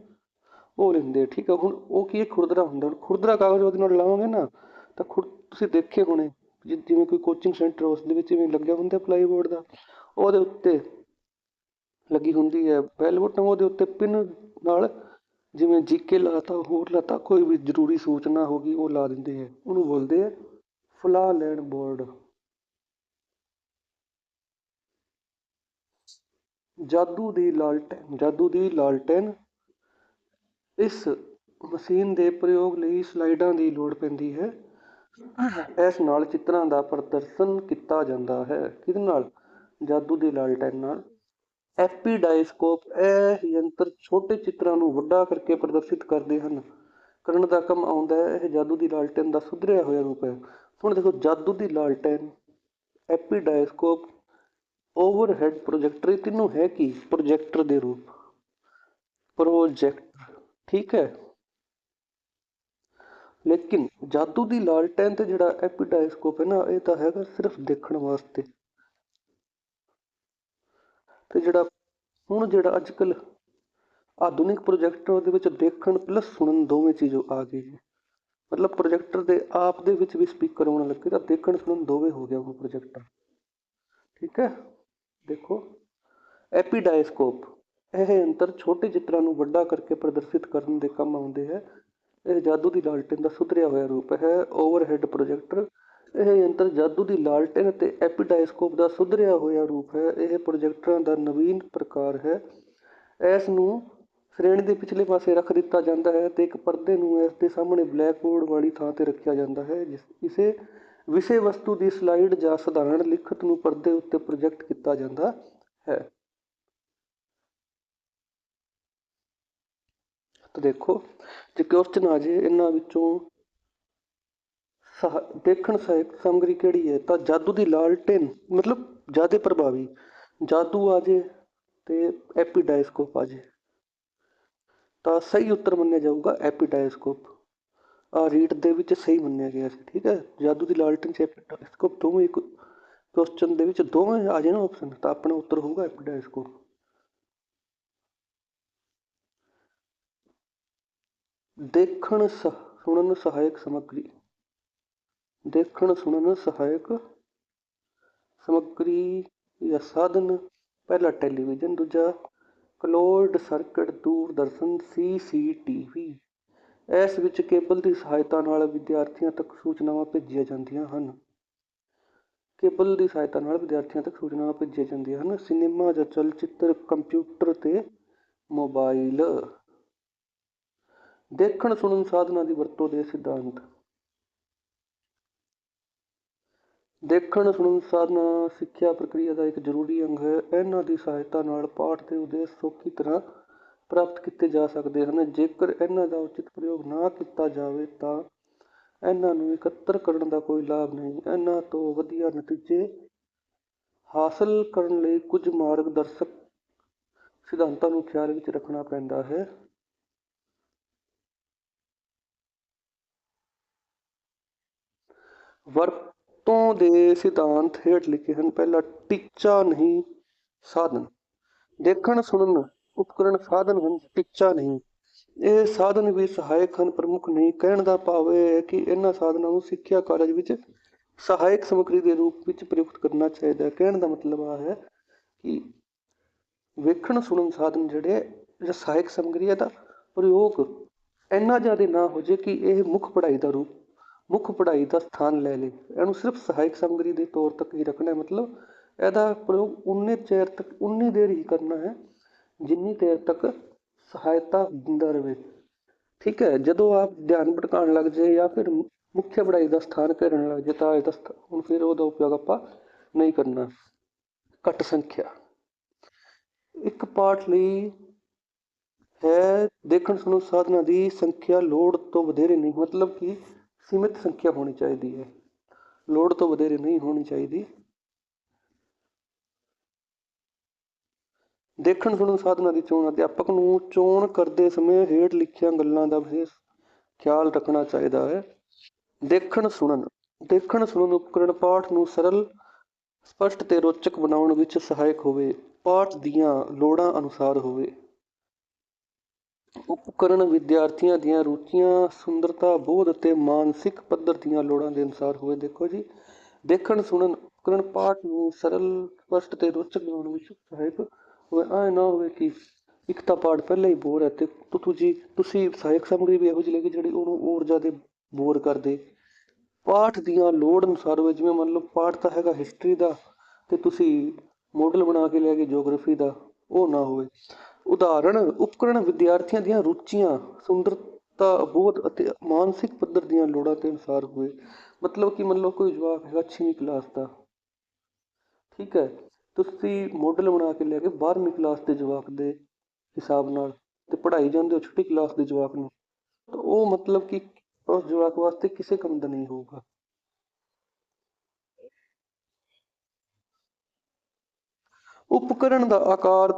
ਉਹ ਲੈਂਦੇ ਠੀਕ ਹੈ, ਹੁਣ ਉਹ ਕੀ ਹੈ, ਖੁਰਦਰਾ ਹੁੰਦਾ, ਹੁਣ ਖੁਰਦਰਾ ਕਾਗਜ਼ ਉਹਦੇ ਨਾਲ ਲਾਵਾਂਗੇ ਨਾ, ਤਾਂ ਖੁਰ, ਤੁਸੀਂ ਦੇਖੇ ਹੋਣੇ ਜਿਵੇਂ ਕੋਈ ਕੋਚਿੰਗ ਸੈਂਟਰ ਉਸ ਦੇ ਵਿੱਚ ਜਿਵੇਂ ਲੱਗਿਆ ਹੁੰਦਾ ਪਲਾਈਬੋਰਡ ਦਾ, ਉਹਦੇ ਉੱਤੇ ਲੱਗੀ ਹੁੰਦੀ ਹੈ ਬੈਲ ਬਟਨ ਉਹਦੇ ਉੱਤੇ ਪਿੰਨ ਨਾਲ ਜਿਵੇਂ ਜੀਕੇ ਲਾਤਾ, ਹੋਰ ਲਾਤਾ, ਕੋਈ ਵੀ ਜ਼ਰੂਰੀ ਸੂਚਨਾ ਹੋ ਗਈ, ਉਹ ਲਾ ਦਿੰਦੇ ਹੈ, ਉਹਨੂੰ ਬੋਲਦੇ ਆ ਫਲਾ ਲੈਣ ਬੋਰਡ ਜਾਦੂ ਦੀ ਲਾਲਟੈਨ ਜਾਦੂ ਦੀ ਲਾਲਟੈਨ। ਇਸ ਮਸ਼ੀਨ ਦੇ ਪ੍ਰਯੋਗ ਲਈ ਸਲਾਈਡਾਂ ਦੀ ਲੋੜ ਪੈਂਦੀ ਹੈ। ਇਸ ਨਾਲ ਚਿੱਤਰਾਂ ਦਾ ਪ੍ਰਦਰਸ਼ਨ ਕੀਤਾ ਜਾਂਦਾ ਹੈ। ਕਿਹਦੇ ਨਾਲ? ਜਾਦੂ ਦੀ ਲਾਲਟੈਨ ਨਾਲ। ਐਪੀਡਾਇਸਕੋਪ ਇਹ ਯੰਤਰ ਛੋਟੇ ਚਿੱਤਰਾਂ ਨੂੰ ਵੱਡਾ ਕਰਕੇ ਪ੍ਰਦਰਸ਼ਿਤ ਕਰਦੇ ਹਨ। ਕਰਨ ਦਾ ਕੰਮ ਆਉਂਦਾ ਹੈ। ਇਹ ਜਾਦੂ ਦੀ ਲਾਲਟੈਨ ਦਾ ਸੁਧਰਿਆ ਹੋਇਆ ਰੂਪ ਹੈ। ਹੁਣ ਦੇਖੋ, ਜਾਦੂ ਦੀ ਲਾਲਟੈਨ, ਐਪੀਡਾਇਸਕੋਪ ਓਵਰਹੈਡ ਪ੍ਰੋਜੈਕਟਰ ਇਹ ਤਿੰਨੋਂ ਹੈ ਕੀ? ਪ੍ਰੋਜੈਕਟਰ ਦੇ ਰੂਪ। ਪ੍ਰੋਜੈਕਟਰ ਠੀਕ ਹੈ? ਲੇਕਿਨ ਜਾਦੂ ਦੀ ਲਾਲਟੈਨ ਤੇ ਜਿਹੜਾ ਐਪੀਡਾਇਸਕੋਪ ਹੈ ਨਾ, ਇਹ ਤਾਂ ਹੈਗਾ ਸਿਰਫ ਦੇਖਣ ਵਾਸਤੇ। ਤੇ ਜਿਹੜਾ ਹੁਣ ਜਿਹੜਾ ਅੱਜ ਕੱਲ ਆਧੁਨਿਕ ਪ੍ਰੋਜੈਕਟਰ ਉਹਦੇ ਵਿੱਚ ਦੇਖਣ ਪਲੱਸ ਸੁਣਨ ਦੋਵੇਂ ਚੀਜ਼ ਆ ਗਈ ਜੀ। ਮਤਲਬ ਪ੍ਰੋਜੈਕਟਰ ਦੇ ਆਪ ਦੇ ਵਿੱਚ ਵੀ ਸਪੀਕਰ ਆਉਣ ਲੱਗੇ ਤਾਂ ਦੇਖਣ ਸੁਣਨ ਦੋਵੇਂ ਹੋ ਗਿਆ ਉਹ ਪ੍ਰੋਜੈਕਟਰ ਠੀਕ ਹੈ? ਦੇਖੋ, ਐਪੀਡਾਇਸਕੋਪ। ਇਹ ਯੰਤਰ ਛੋਟੇ ਚਿੱਤਰਾਂ ਨੂੰ ਵੱਡਾ ਕਰਕੇ ਪ੍ਰਦਰਸ਼ਿਤ ਕਰਨ ਦੇ ਕੰਮ ਆਉਂਦੇ ਹੈ। ਇਹ ਜਾਦੂ ਦੀ ਲਾਲਟੇਨ ਦਾ ਸੁਧਰਿਆ ਹੋਇਆ ਰੂਪ ਹੈ। Overhead projector. ਇਹ ਯੰਤਰ ਜਾਦੂ ਦੀ ਲਾਲਟੇਨ ਅਤੇ ਐਪੀਡਾਇਸਕੋਪ ਦਾ ਸੁਧਰਿਆ ਹੋਇਆ ਰੂਪ ਹੈ। ਇਹ ਪ੍ਰੋਜੈਕਟਰਾਂ ਦਾ ਨਵੀਨ ਪ੍ਰਕਾਰ ਹੈ। ਇਸ ਨੂੰ ਸ਼੍ਰੇਣੀ ਦੇ ਪਿਛਲੇ ਪਾਸੇ ਰੱਖ ਦਿੱਤਾ ਜਾਂਦਾ ਹੈ ਤੇ ਇੱਕ ਪਰਦੇ ਨੂੰ ਇਸ ਦੇ ਸਾਹਮਣੇ ਬਲੈਕ ਬੋਰਡ ਵਾਲੀ ਥਾਂ ਤੇ ਰੱਖਿਆ ਜਾਂਦਾ ਹੈ, ਜਿਸ ਇਸੇ ਵਿਸ਼ੇ ਵਸਤੂ ਦੀ ਸਲਾਈਡ ਜਾਂ ਸਧਾਰਣ ਲਿਖਤ ਨੂੰ ਪਰਦੇ ਉੱਤੇ ਪ੍ਰੋਜੈਕਟ ਕੀਤਾ ਜਾਂਦਾ ਹੈ। ਤਾਂ ਦੇਖੋ, ਜੇ ਕੁਐਸਚਨ ਆ ਜੇ ਇਹਨਾਂ ਵਿੱਚੋਂ ਸਹ, ਦੇਖਣ ਸਹਾਇਕ ਸਮਗਰੀ ਕਿਹੜੀ ਹੈ, ਤਾਂ ਜਾਦੂ ਦੀ ਲਾਲਟੈਨ ਮਤਲਬ ਜ਼ਿਆਦਾ ਪ੍ਰਭਾਵੀ, ਜਾਦੂ ਆ ਜੇ ਤੇ ਐਪੀਡਾਇਸਕੋਪ ਆ ਜੇ ਤਾਂ ਸਹੀ ਉੱਤਰ ਮੰਨਿਆ ਜਾਊਗਾ ਐਪੀਡਾਇਸਕੋਪ। ਆ ਦੇ ਵਿੱਚ ਸਹੀ ਮੰਨਿਆ ਗਿਆ ਸੀ, ਠੀਕ ਹੈ? ਜਾਦੂ ਦੀ ਲਾਲਟਨ ਤੇ ਐਪੀਡਾਇਸਕੋਪ ਦੋਵੇਂ ਇੱਕ ਕੁਐਸਚਨ ਦੇ ਵਿੱਚ ਦੋਵੇਂ ਆ ਜੇ ਆਪਸ਼ਨ, ਤਾਂ ਆਪਣਾ ਉੱਤਰ ਹੋਊਗਾ ਐਪੀਡਾਇਸਕੋਪ ਦੇਖਣ ਸੁਣਨ ਸਹਾਇਕ ਸਮੱਗਰੀ। ਦੇਖਣ ਸੁਣਨ ਸਹਾਇਕ ਸਮੱਗਰੀ ਜਾਂ ਸਾਧਨ, ਪਹਿਲਾ ਟੈਲੀਵਿਜ਼ਨ, ਦੂਜਾ ਕਲੋਜ਼ਡ ਸਰਕਟ ਦੂਰਦਰਸ਼ਨ ਸੀਸੀਟੀਵੀ ਇਸ ਵਿੱਚ ਕੇਬਲ ਦੀ ਸਹਾਇਤਾ ਨਾਲ ਵਿਦਿਆਰਥੀਆਂ ਤੱਕ ਸੂਚਨਾਵਾਂ ਭੇਜੀਆਂ ਜਾਂਦੀਆਂ ਹਨ। ਕੇਬਲ ਦੀ ਸਹਾਇਤਾ ਨਾਲ ਵਿਦਿਆਰਥੀਆਂ ਤੱਕ ਸੂਚਨਾਵਾਂ ਭੇਜੀਆਂ ਜਾਂਦੀਆਂ ਹਨ। ਸਿਨੇਮਾ ਜਾਂ ਚਲਚਿੱਤਰ, ਕੰਪਿਊਟਰ ਤੇ ਮੋਬਾਈਲ। ਦੇਖਣ, ਸੁਣਨ, ਸਾਧਨਾਂ ਦੀ ਵਰਤੋਂ ਦੇ ਸਿਧਾਂਤ। ਦੇਖਣ, ਸੁਣਨ, ਸਾਧਨਾਂ, ਸਿੱਖਿਆ ਪ੍ਰਕਿਰਿਆ ਦਾ ਇੱਕ ਜ਼ਰੂਰੀ ਅੰਗ ਹੈ। ਇਹਨਾਂ ਦੀ ਸਹਾਇਤਾ ਨਾਲ ਪਾਠ ਦੇ ਉਦੇਸ਼ ਸੌਖੀ ਤਰ੍ਹਾਂ ਪ੍ਰਾਪਤ ਕੀਤੇ ਜਾ ਸਕਦੇ ਹਨ। ਜੇਕਰ ਇਹਨਾਂ ਦਾ ਉਚਿਤ ਪ੍ਰਯੋਗ ਨਾ ਕੀਤਾ ਜਾਵੇ ਤਾਂ ਇਹਨਾਂ ਨੂੰ ਇਕੱਤਰ ਕਰਨ ਦਾ ਕੋਈ ਲਾਭ ਨਹੀਂ। ਇਹਨਾਂ ਤੋਂ ਵਧੀਆ ਨਤੀਜੇ ਹਾਸਲ ਕਰਨ ਲਈ ਕੁਝ ਮਾਰਗਦਰਸ਼ਕ ਸਿਧਾਂਤਾਂ ਨੂੰ ਖਿਆਲ ਵਿੱਚ ਰੱਖਣਾ ਪੈਂਦਾ ਹੈ। ਵਰਤੋਂ ਦੇ ਸਿਧਾਂਤ ਹੇਠ ਲਿਖੇ ਹਨ। ਪਹਿਲਾ, ਟੀਚਾ ਨਹੀਂ ਸਾਧਨ। ਦੇਖਣ ਸੁਣਨ ਉਪਕਰਣ ਸਾਧਨ ਹਨ ਟੀਚਾ ਨਹੀਂ। ਇਹ ਸਾਧਨ ਵੀ ਸਹਾਇਕ ਹਨ, ਪ੍ਰਮੁੱਖ ਨਹੀਂ। ਕਹਿਣ ਦਾ ਭਾਵ ਇਹ ਹੈ ਕਿ ਇਹਨਾਂ ਸਾਧਨਾਂ ਨੂੰ ਸਿੱਖਿਆ ਕਾਰਜ ਵਿੱਚ ਸਹਾਇਕ ਸਮੱਗਰੀ ਦੇ ਰੂਪ ਵਿੱਚ ਪ੍ਰਯੁਕਤ ਕਰਨਾ ਚਾਹੀਦਾ ਹੈ। ਕਹਿਣ ਦਾ ਮਤਲਬ ਆ ਹੈ ਕਿ ਵੇਖਣ, ਸੁਣਨ ਸਾਧਨ ਜਿਹੜੇ ਸਹਾਇਕ ਸਮੱਗਰੀ ਦਾ ਪ੍ਰਯੋਗ ਇੰਨਾ ਜ਼ਿਆਦਾ ਨਾ ਹੋ ਜੇ ਕਿ ਇਹ ਮੁੱਖ ਪੜ੍ਹਾਈ ਦਾ ਰੂਪ, ਮੁੱਖ ਪੜ੍ਹਾਈ ਦਾ ਸਥਾਨ ਲੈ ਲੇ। ਇਹਨੂੰ ਸਿਰਫ ਸਹਾਇਕ ਸਮੱਗਰੀ ਦੇ ਤੌਰ ਤੱਕ ਹੀ ਰੱਖਣਾ ਮਤਲਬ ਇਹਦਾ ਪ੍ਰਯੋਗ ਉਨੇ ਚਿਰ ਤੱਕ, ਉਨੀ ਦੇਰ ਹੀ ਕਰਨਾ ਹੈ ਜਿੰਨੀ ਦੇਰ ਤੱਕ ਸਹਾਇਤਾ ਦਿੰਦਾ ਰਹੇ ਠੀਕ ਹੈ, ਜਦੋਂ ਆਪ ਧਿਆਨ ਭਟਕਾਉਣ ਲੱਗ ਜਾਏ ਜਾਂ ਫਿਰ ਮੁੱਖ ਪੜ੍ਹਾਈ ਦਾ ਸਥਾਨ ਘੇਰਨ ਲੱਗ ਜਾਏ, ਤਾਂ ਇਹਦਾ ਸਥ- ਹੁਣ ਫਿਰ ਉਹਦਾ ਉਪਯੋਗ ਆਪਾਂ ਨਹੀਂ ਕਰਨਾ। ਘੱਟ ਸੰਖਿਆ। ਇੱਕ ਪਾਠ ਲਈ ਹੈ, ਦੇਖਣ ਸੁਣੋ ਸਾਧਨਾਂ ਦੀ ਸੰਖਿਆ ਲੋੜ ਤੋਂ ਵਧੇਰੇ ਨਹੀਂ, ਮਤਲਬ ਕਿ ਸੀਮਿਤ ਸੰਖਿਆ ਹੋਣੀ ਚਾਹੀਦੀ ਹੈ। ਲੋੜ ਤੋਂ ਵਧੇਰੇ ਨਹੀਂ ਹੋਣੀ ਚਾਹੀਦੀ। ਦੇਖਣ ਸੁਣਨ ਸਾਧਨਾਂ ਦੀ ਚੋਣ, ਅਧਿਆਪਕ ਨੂੰ ਚੋਣ ਕਰਦੇ ਸਮੇਂ ਹੇਠ ਲਿਖੀਆਂ ਗੱਲਾਂ ਦਾ ਵਿਸ਼ੇਸ਼ ਖਿਆਲ ਰੱਖਣਾ ਚਾਹੀਦਾ ਹੈ। ਦੇਖਣ ਸੁਣਨ ਦੇਖਣ ਸੁਣਨ ਉਪਕਰਣ ਪਾਠ ਨੂੰ ਸਰਲ, ਸਪਸ਼ਟ ਤੇ ਰੋਚਕ ਬਣਾਉਣ ਵਿੱਚ ਸਹਾਇਕ ਹੋਵੇ। ਪਾਠ ਦੀਆਂ ਲੋੜਾਂ ਅਨੁਸਾਰ ਹੋਵੇ। ਉਪਕਰਣ ਵਿਦਿਆਰਥੀਆਂ ਦੀਆਂ ਰੁਚੀਆਂ, ਸੁੰਦਰਤਾ, ਬੋਧ ਅਤੇ ਮਾਨਸਿਕ ਪੱਧਰ ਦੀਆਂ ਲੋੜਾਂ ਦੇ ਅਨੁਸਾਰ ਹੋਵੇ। ਦੇਖੋ ਜੀ ਦੇਖਣ ਸੁਣਨ ਉਪਕਰਣ ਪਾਠ ਨੂੰ ਸਰਲ, ਸਪਸ਼ਟ ਤੇ ਰੋਚਕ ਬਣਾਉਣ ਵਿੱਚ ਸਹਾਇਕ ਹੋਵੇ ਐ ਨਾ ਹੋਵੇ ਕਿ ਇੱਕ ਤਾਂ ਪਾਠ ਪਹਿਲਾਂ ਹੀ ਬੋਰ ਹੈ ਤੇ ਤੁ- ਤੁਸੀਂ ਤੁਸੀਂ ਸਹਾਇਕ ਸਮੱਗਰੀ ਵੀ ਇਹੋ ਜਿਹੀ ਲੈ ਕੇ ਜਿਹੜੀ ਉਹਨੂੰ ਹੋਰ ਜ਼ਿਆਦਾ ਬੋਰ ਕਰ ਦੇ ਪਾਠ ਦੀਆਂ ਲੋੜ ਅਨੁਸਾਰ ਹੋਵੇ, ਜਿਵੇਂ ਮੰਨ ਲਓ ਪਾਠ ਤਾਂ ਹੈਗਾ ਹਿਸਟਰੀ ਦਾ ਤੇ ਤੁਸੀਂ ਮਾਡਲ ਬਣਾ ਕੇ ਲੈ ਗਏ ਜੀਓਗ੍ਰਾਫੀ ਦਾ, ਉਹ ਨਾ ਹੋਵੇ। ਉਦਾਹਰਣ, ਉਪਕਰਣ ਵਿਦਿਆਰਥੀਆਂ ਦੀਆਂ ਰੁਚੀਆਂ, ਸੁੰਦਰਤਾ ਬੋਧ ਅਤੇ ਮਾਨਸਿਕ ਪੱਧਰ ਦੀਆਂ ਲੋੜਾਂ ਦੇ ਅਨੁਸਾਰ ਹੋਵੇ। ਮਤਲਬ ਕਿ ਮੰਨ ਲਓ ਕੋਈ ਜਵਾਕ ਹੈਗਾ 6ਵੀਂ ਕਲਾਸ ਦਾ। ਠੀਕ ਹੈ। ਤੁਸੀਂ ਮਾਡਲ ਬਣਾ ਕੇ ਲੈ ਕੇ 12ਵੀਂ ਕਲਾਸ ਦੇ ਜਵਾਕ ਦੇ ਹਿਸਾਬ ਨਾਲ ਤੇ ਪੜ੍ਹਾਈ ਜਾਂਦੇ ਹੋ ਛੋਟੀ ਕਲਾਸ ਦੇ ਜਵਾਕ ਨੂੰ, ਤਾਂ ਉਹ ਮਤਲਬ ਕਿ ਉਸ ਜਵਾਕ ਵਾਸਤੇ ਕਿਸੇ ਕੰਮ ਦਾ ਨਹੀਂ ਹੋਊਗਾ। ਉਪਕਰਣ ਦਾ ਆਕਾਰ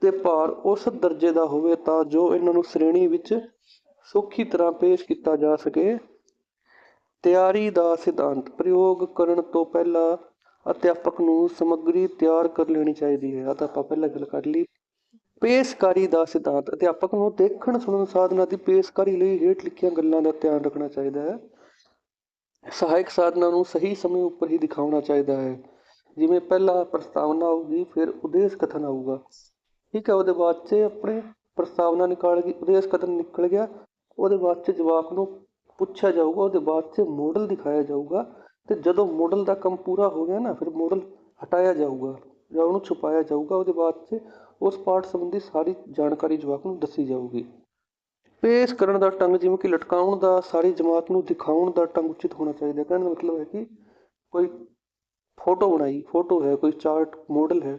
ਤੇ ਭਾਰ ਉਸ ਦਰਜੇ ਦਾ ਹੋਵੇ ਤਾਂ ਜੋ ਇਹਨਾਂ ਨੂੰ ਸ਼੍ਰੇਣੀ ਵਿੱਚ ਸੌਖੀ ਤਰ੍ਹਾਂ ਪੇਸ਼ ਕੀਤਾ ਜਾ ਸਕੇ। ਤਿਆਰੀ ਦਾ ਸਿਧਾਂਤ ਪ੍ਰਯੋਗ ਕਰਨ ਤੋਂ ਪਹਿਲਾਂ ਅਧਿਆਪਕ ਨੂੰ ਸਮੱਗਰੀ ਤਿਆਰ ਕਰ ਲੈਣੀ ਚਾਹੀਦੀ ਹੈ। ਆ ਤਾਂ ਆਪਾਂ ਪਹਿਲਾਂ ਗੱਲ ਕਰ ਲਈ। ਪੇਸ਼ਕਾਰੀ ਦਾ ਸਿਧਾਂਤ। ਅਧਿਆਪਕ ਨੂੰ ਦੇਖਣ ਸੁਣਨ ਸਾਧਨਾਂ ਦੀ ਪੇਸ਼ਕਾਰੀ ਲਈ ਹੇਠ ਲਿਖੀਆਂ ਗੱਲਾਂ ਦਾ ਧਿਆਨ ਰੱਖਣਾ ਚਾਹੀਦਾ ਹੈ। ਸਹਾਇਕ ਸਾਧਨਾਂ ਨੂੰ ਸਹੀ ਸਮੇਂ ਉੱਪਰ ਹੀ ਦਿਖਾਉਣਾ ਚਾਹੀਦਾ ਹੈ। ਜਿਵੇਂ ਪਹਿਲਾਂ ਪ੍ਰਸਤਾਵਨਾ ਆਊਗੀ, ਫਿਰ ਉਦੇਸ਼ ਕਥਨ ਆਊਗਾ। ਠੀਕ ਹੈ, ਉਹਦੇ ਬਾਅਦ 'ਚ ਆਪਣੇ ਪ੍ਰਸਤਾਵਨਾ ਨਿਕਾਲ ਗਈ ਉਦੇਸ਼ ਕਥਨ ਨਿਕਲ ਗਿਆ। ਉਹਦੇ ਬਾਅਦ 'ਚ ਜਵਾਕ ਨੂੰ ਪੁੱਛਿਆ ਜਾਊਗਾ, ਉਹਦੇ ਬਾਅਦ 'ਚ ਮੋਡਲ ਦਿਖਾਇਆ ਜਾਊਗਾ। ਤੇ ਜਦੋਂ ਮੋਡਲ ਦਾ ਕੰਮ ਪੂਰਾ ਹੋ ਗਿਆ ਨਾ, ਫਿਰ ਮੋਡਲ ਹਟਾਇਆ ਜਾਊਗਾ ਜਾਂ ਉਹਨੂੰ ਛੁਪਾਇਆ ਜਾਊਗਾ, ਉਹਦੇ ਬਾਅਦ 'ਚ ਉਸ ਪਾਰਟ ਸੰਬੰਧੀ ਸਾਰੀ ਜਾਣਕਾਰੀ ਜਵਾਕ ਨੂੰ ਦੱਸੀ ਜਾਊਗੀ। ਪੇਸ਼ ਕਰਨ ਦਾ ਢੰਗ ਜਿਵੇਂ ਕਿ ਲਟਕਾਉਣ ਦਾ, ਸਾਰੀ ਜਮਾਤ ਨੂੰ ਦਿਖਾਉਣ ਦਾ ਢੰਗ ਉਚਿਤ ਹੋਣਾ ਚਾਹੀਦਾ। ਕਹਿਣ ਦਾ ਮਤਲਬ ਹੈ ਕਿ ਕੋਈ ਫੋਟੋ ਬਣਾਈ ਫੋਟੋ ਹੈ, ਕੋਈ ਚਾਰਟ ਮਾਡਲ ਹੈ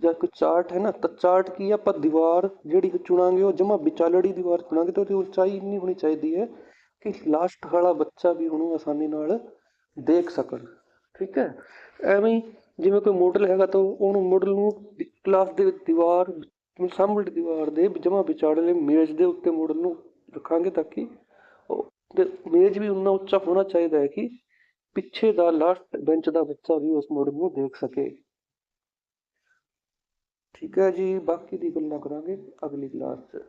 ਜਾਂ ਕੋਈ ਚਾਰਟ ਹੈ ਨਾ, ਤਾਂ ਚਾਰਟ ਕੀ ਹੈ ਆਪਾਂ ਦੀਵਾਰ ਜਿਹੜੀ ਚੁਣਾਂਗੇ, ਉਹ ਜਮਾ ਵਿਚਾਲੜੀ ਦੀਵਾਰ ਚੁਣਾਂਗੇ ਤਾਂ ਉਹਦੀ ਉਚਾਈ ਇੰਨੀ ਹੋਣੀ ਚਾਹੀਦੀ ਹੈ ਕਿ ਲਾਸਟ ਵਾਲਾ ਬੱਚਾ ਵੀ ਉਹਨੂੰ ਆਸਾਨੀ ਨਾਲ ਦੇਖ ਸਕਣ। ਠੀਕ ਹੈ? ਐਵੇਂ ਹੀ ਜਿਵੇਂ ਕੋਈ ਮੋਡਲ ਹੈਗਾ ਤਾਂ ਉਹਨੂੰ ਮਾਡਲ ਨੂੰ ਕਲਾਸ ਦੇ ਵਿੱਚ ਦੀਵਾਰ ਸਾਹਮਣੇ ਦੀਵਾਰ ਦੇ ਜਮਾ ਵਿਚਾਲੇ ਮੇਜ਼ ਦੇ ਉੱਤੇ ਮੋਡਲ ਨੂੰ ਰੱਖਾਂਗੇ ਤਾਂ ਕਿ ਮੇਜ਼ ਵੀ ਉਨਾ ਉੱਚਾ ਹੋਣਾ ਚਾਹੀਦਾ ਹੈ ਕਿ ਪਿੱਛੇ ਦਾ ਲਾਸਟ ਬੈਂਚ ਦਾ ਬੱਚਾ ਵੀ ਉਸ ਮੋਡਲ ਨੂੰ ਦੇਖ ਸਕੇ। ਠੀਕ ਹੈ ਜੀ, ਬਾਕੀ ਦੀ ਗੱਲਾਂ ਕਰਾਂਗੇ ਅਗਲੀ ਕਲਾਸ 'ਚ।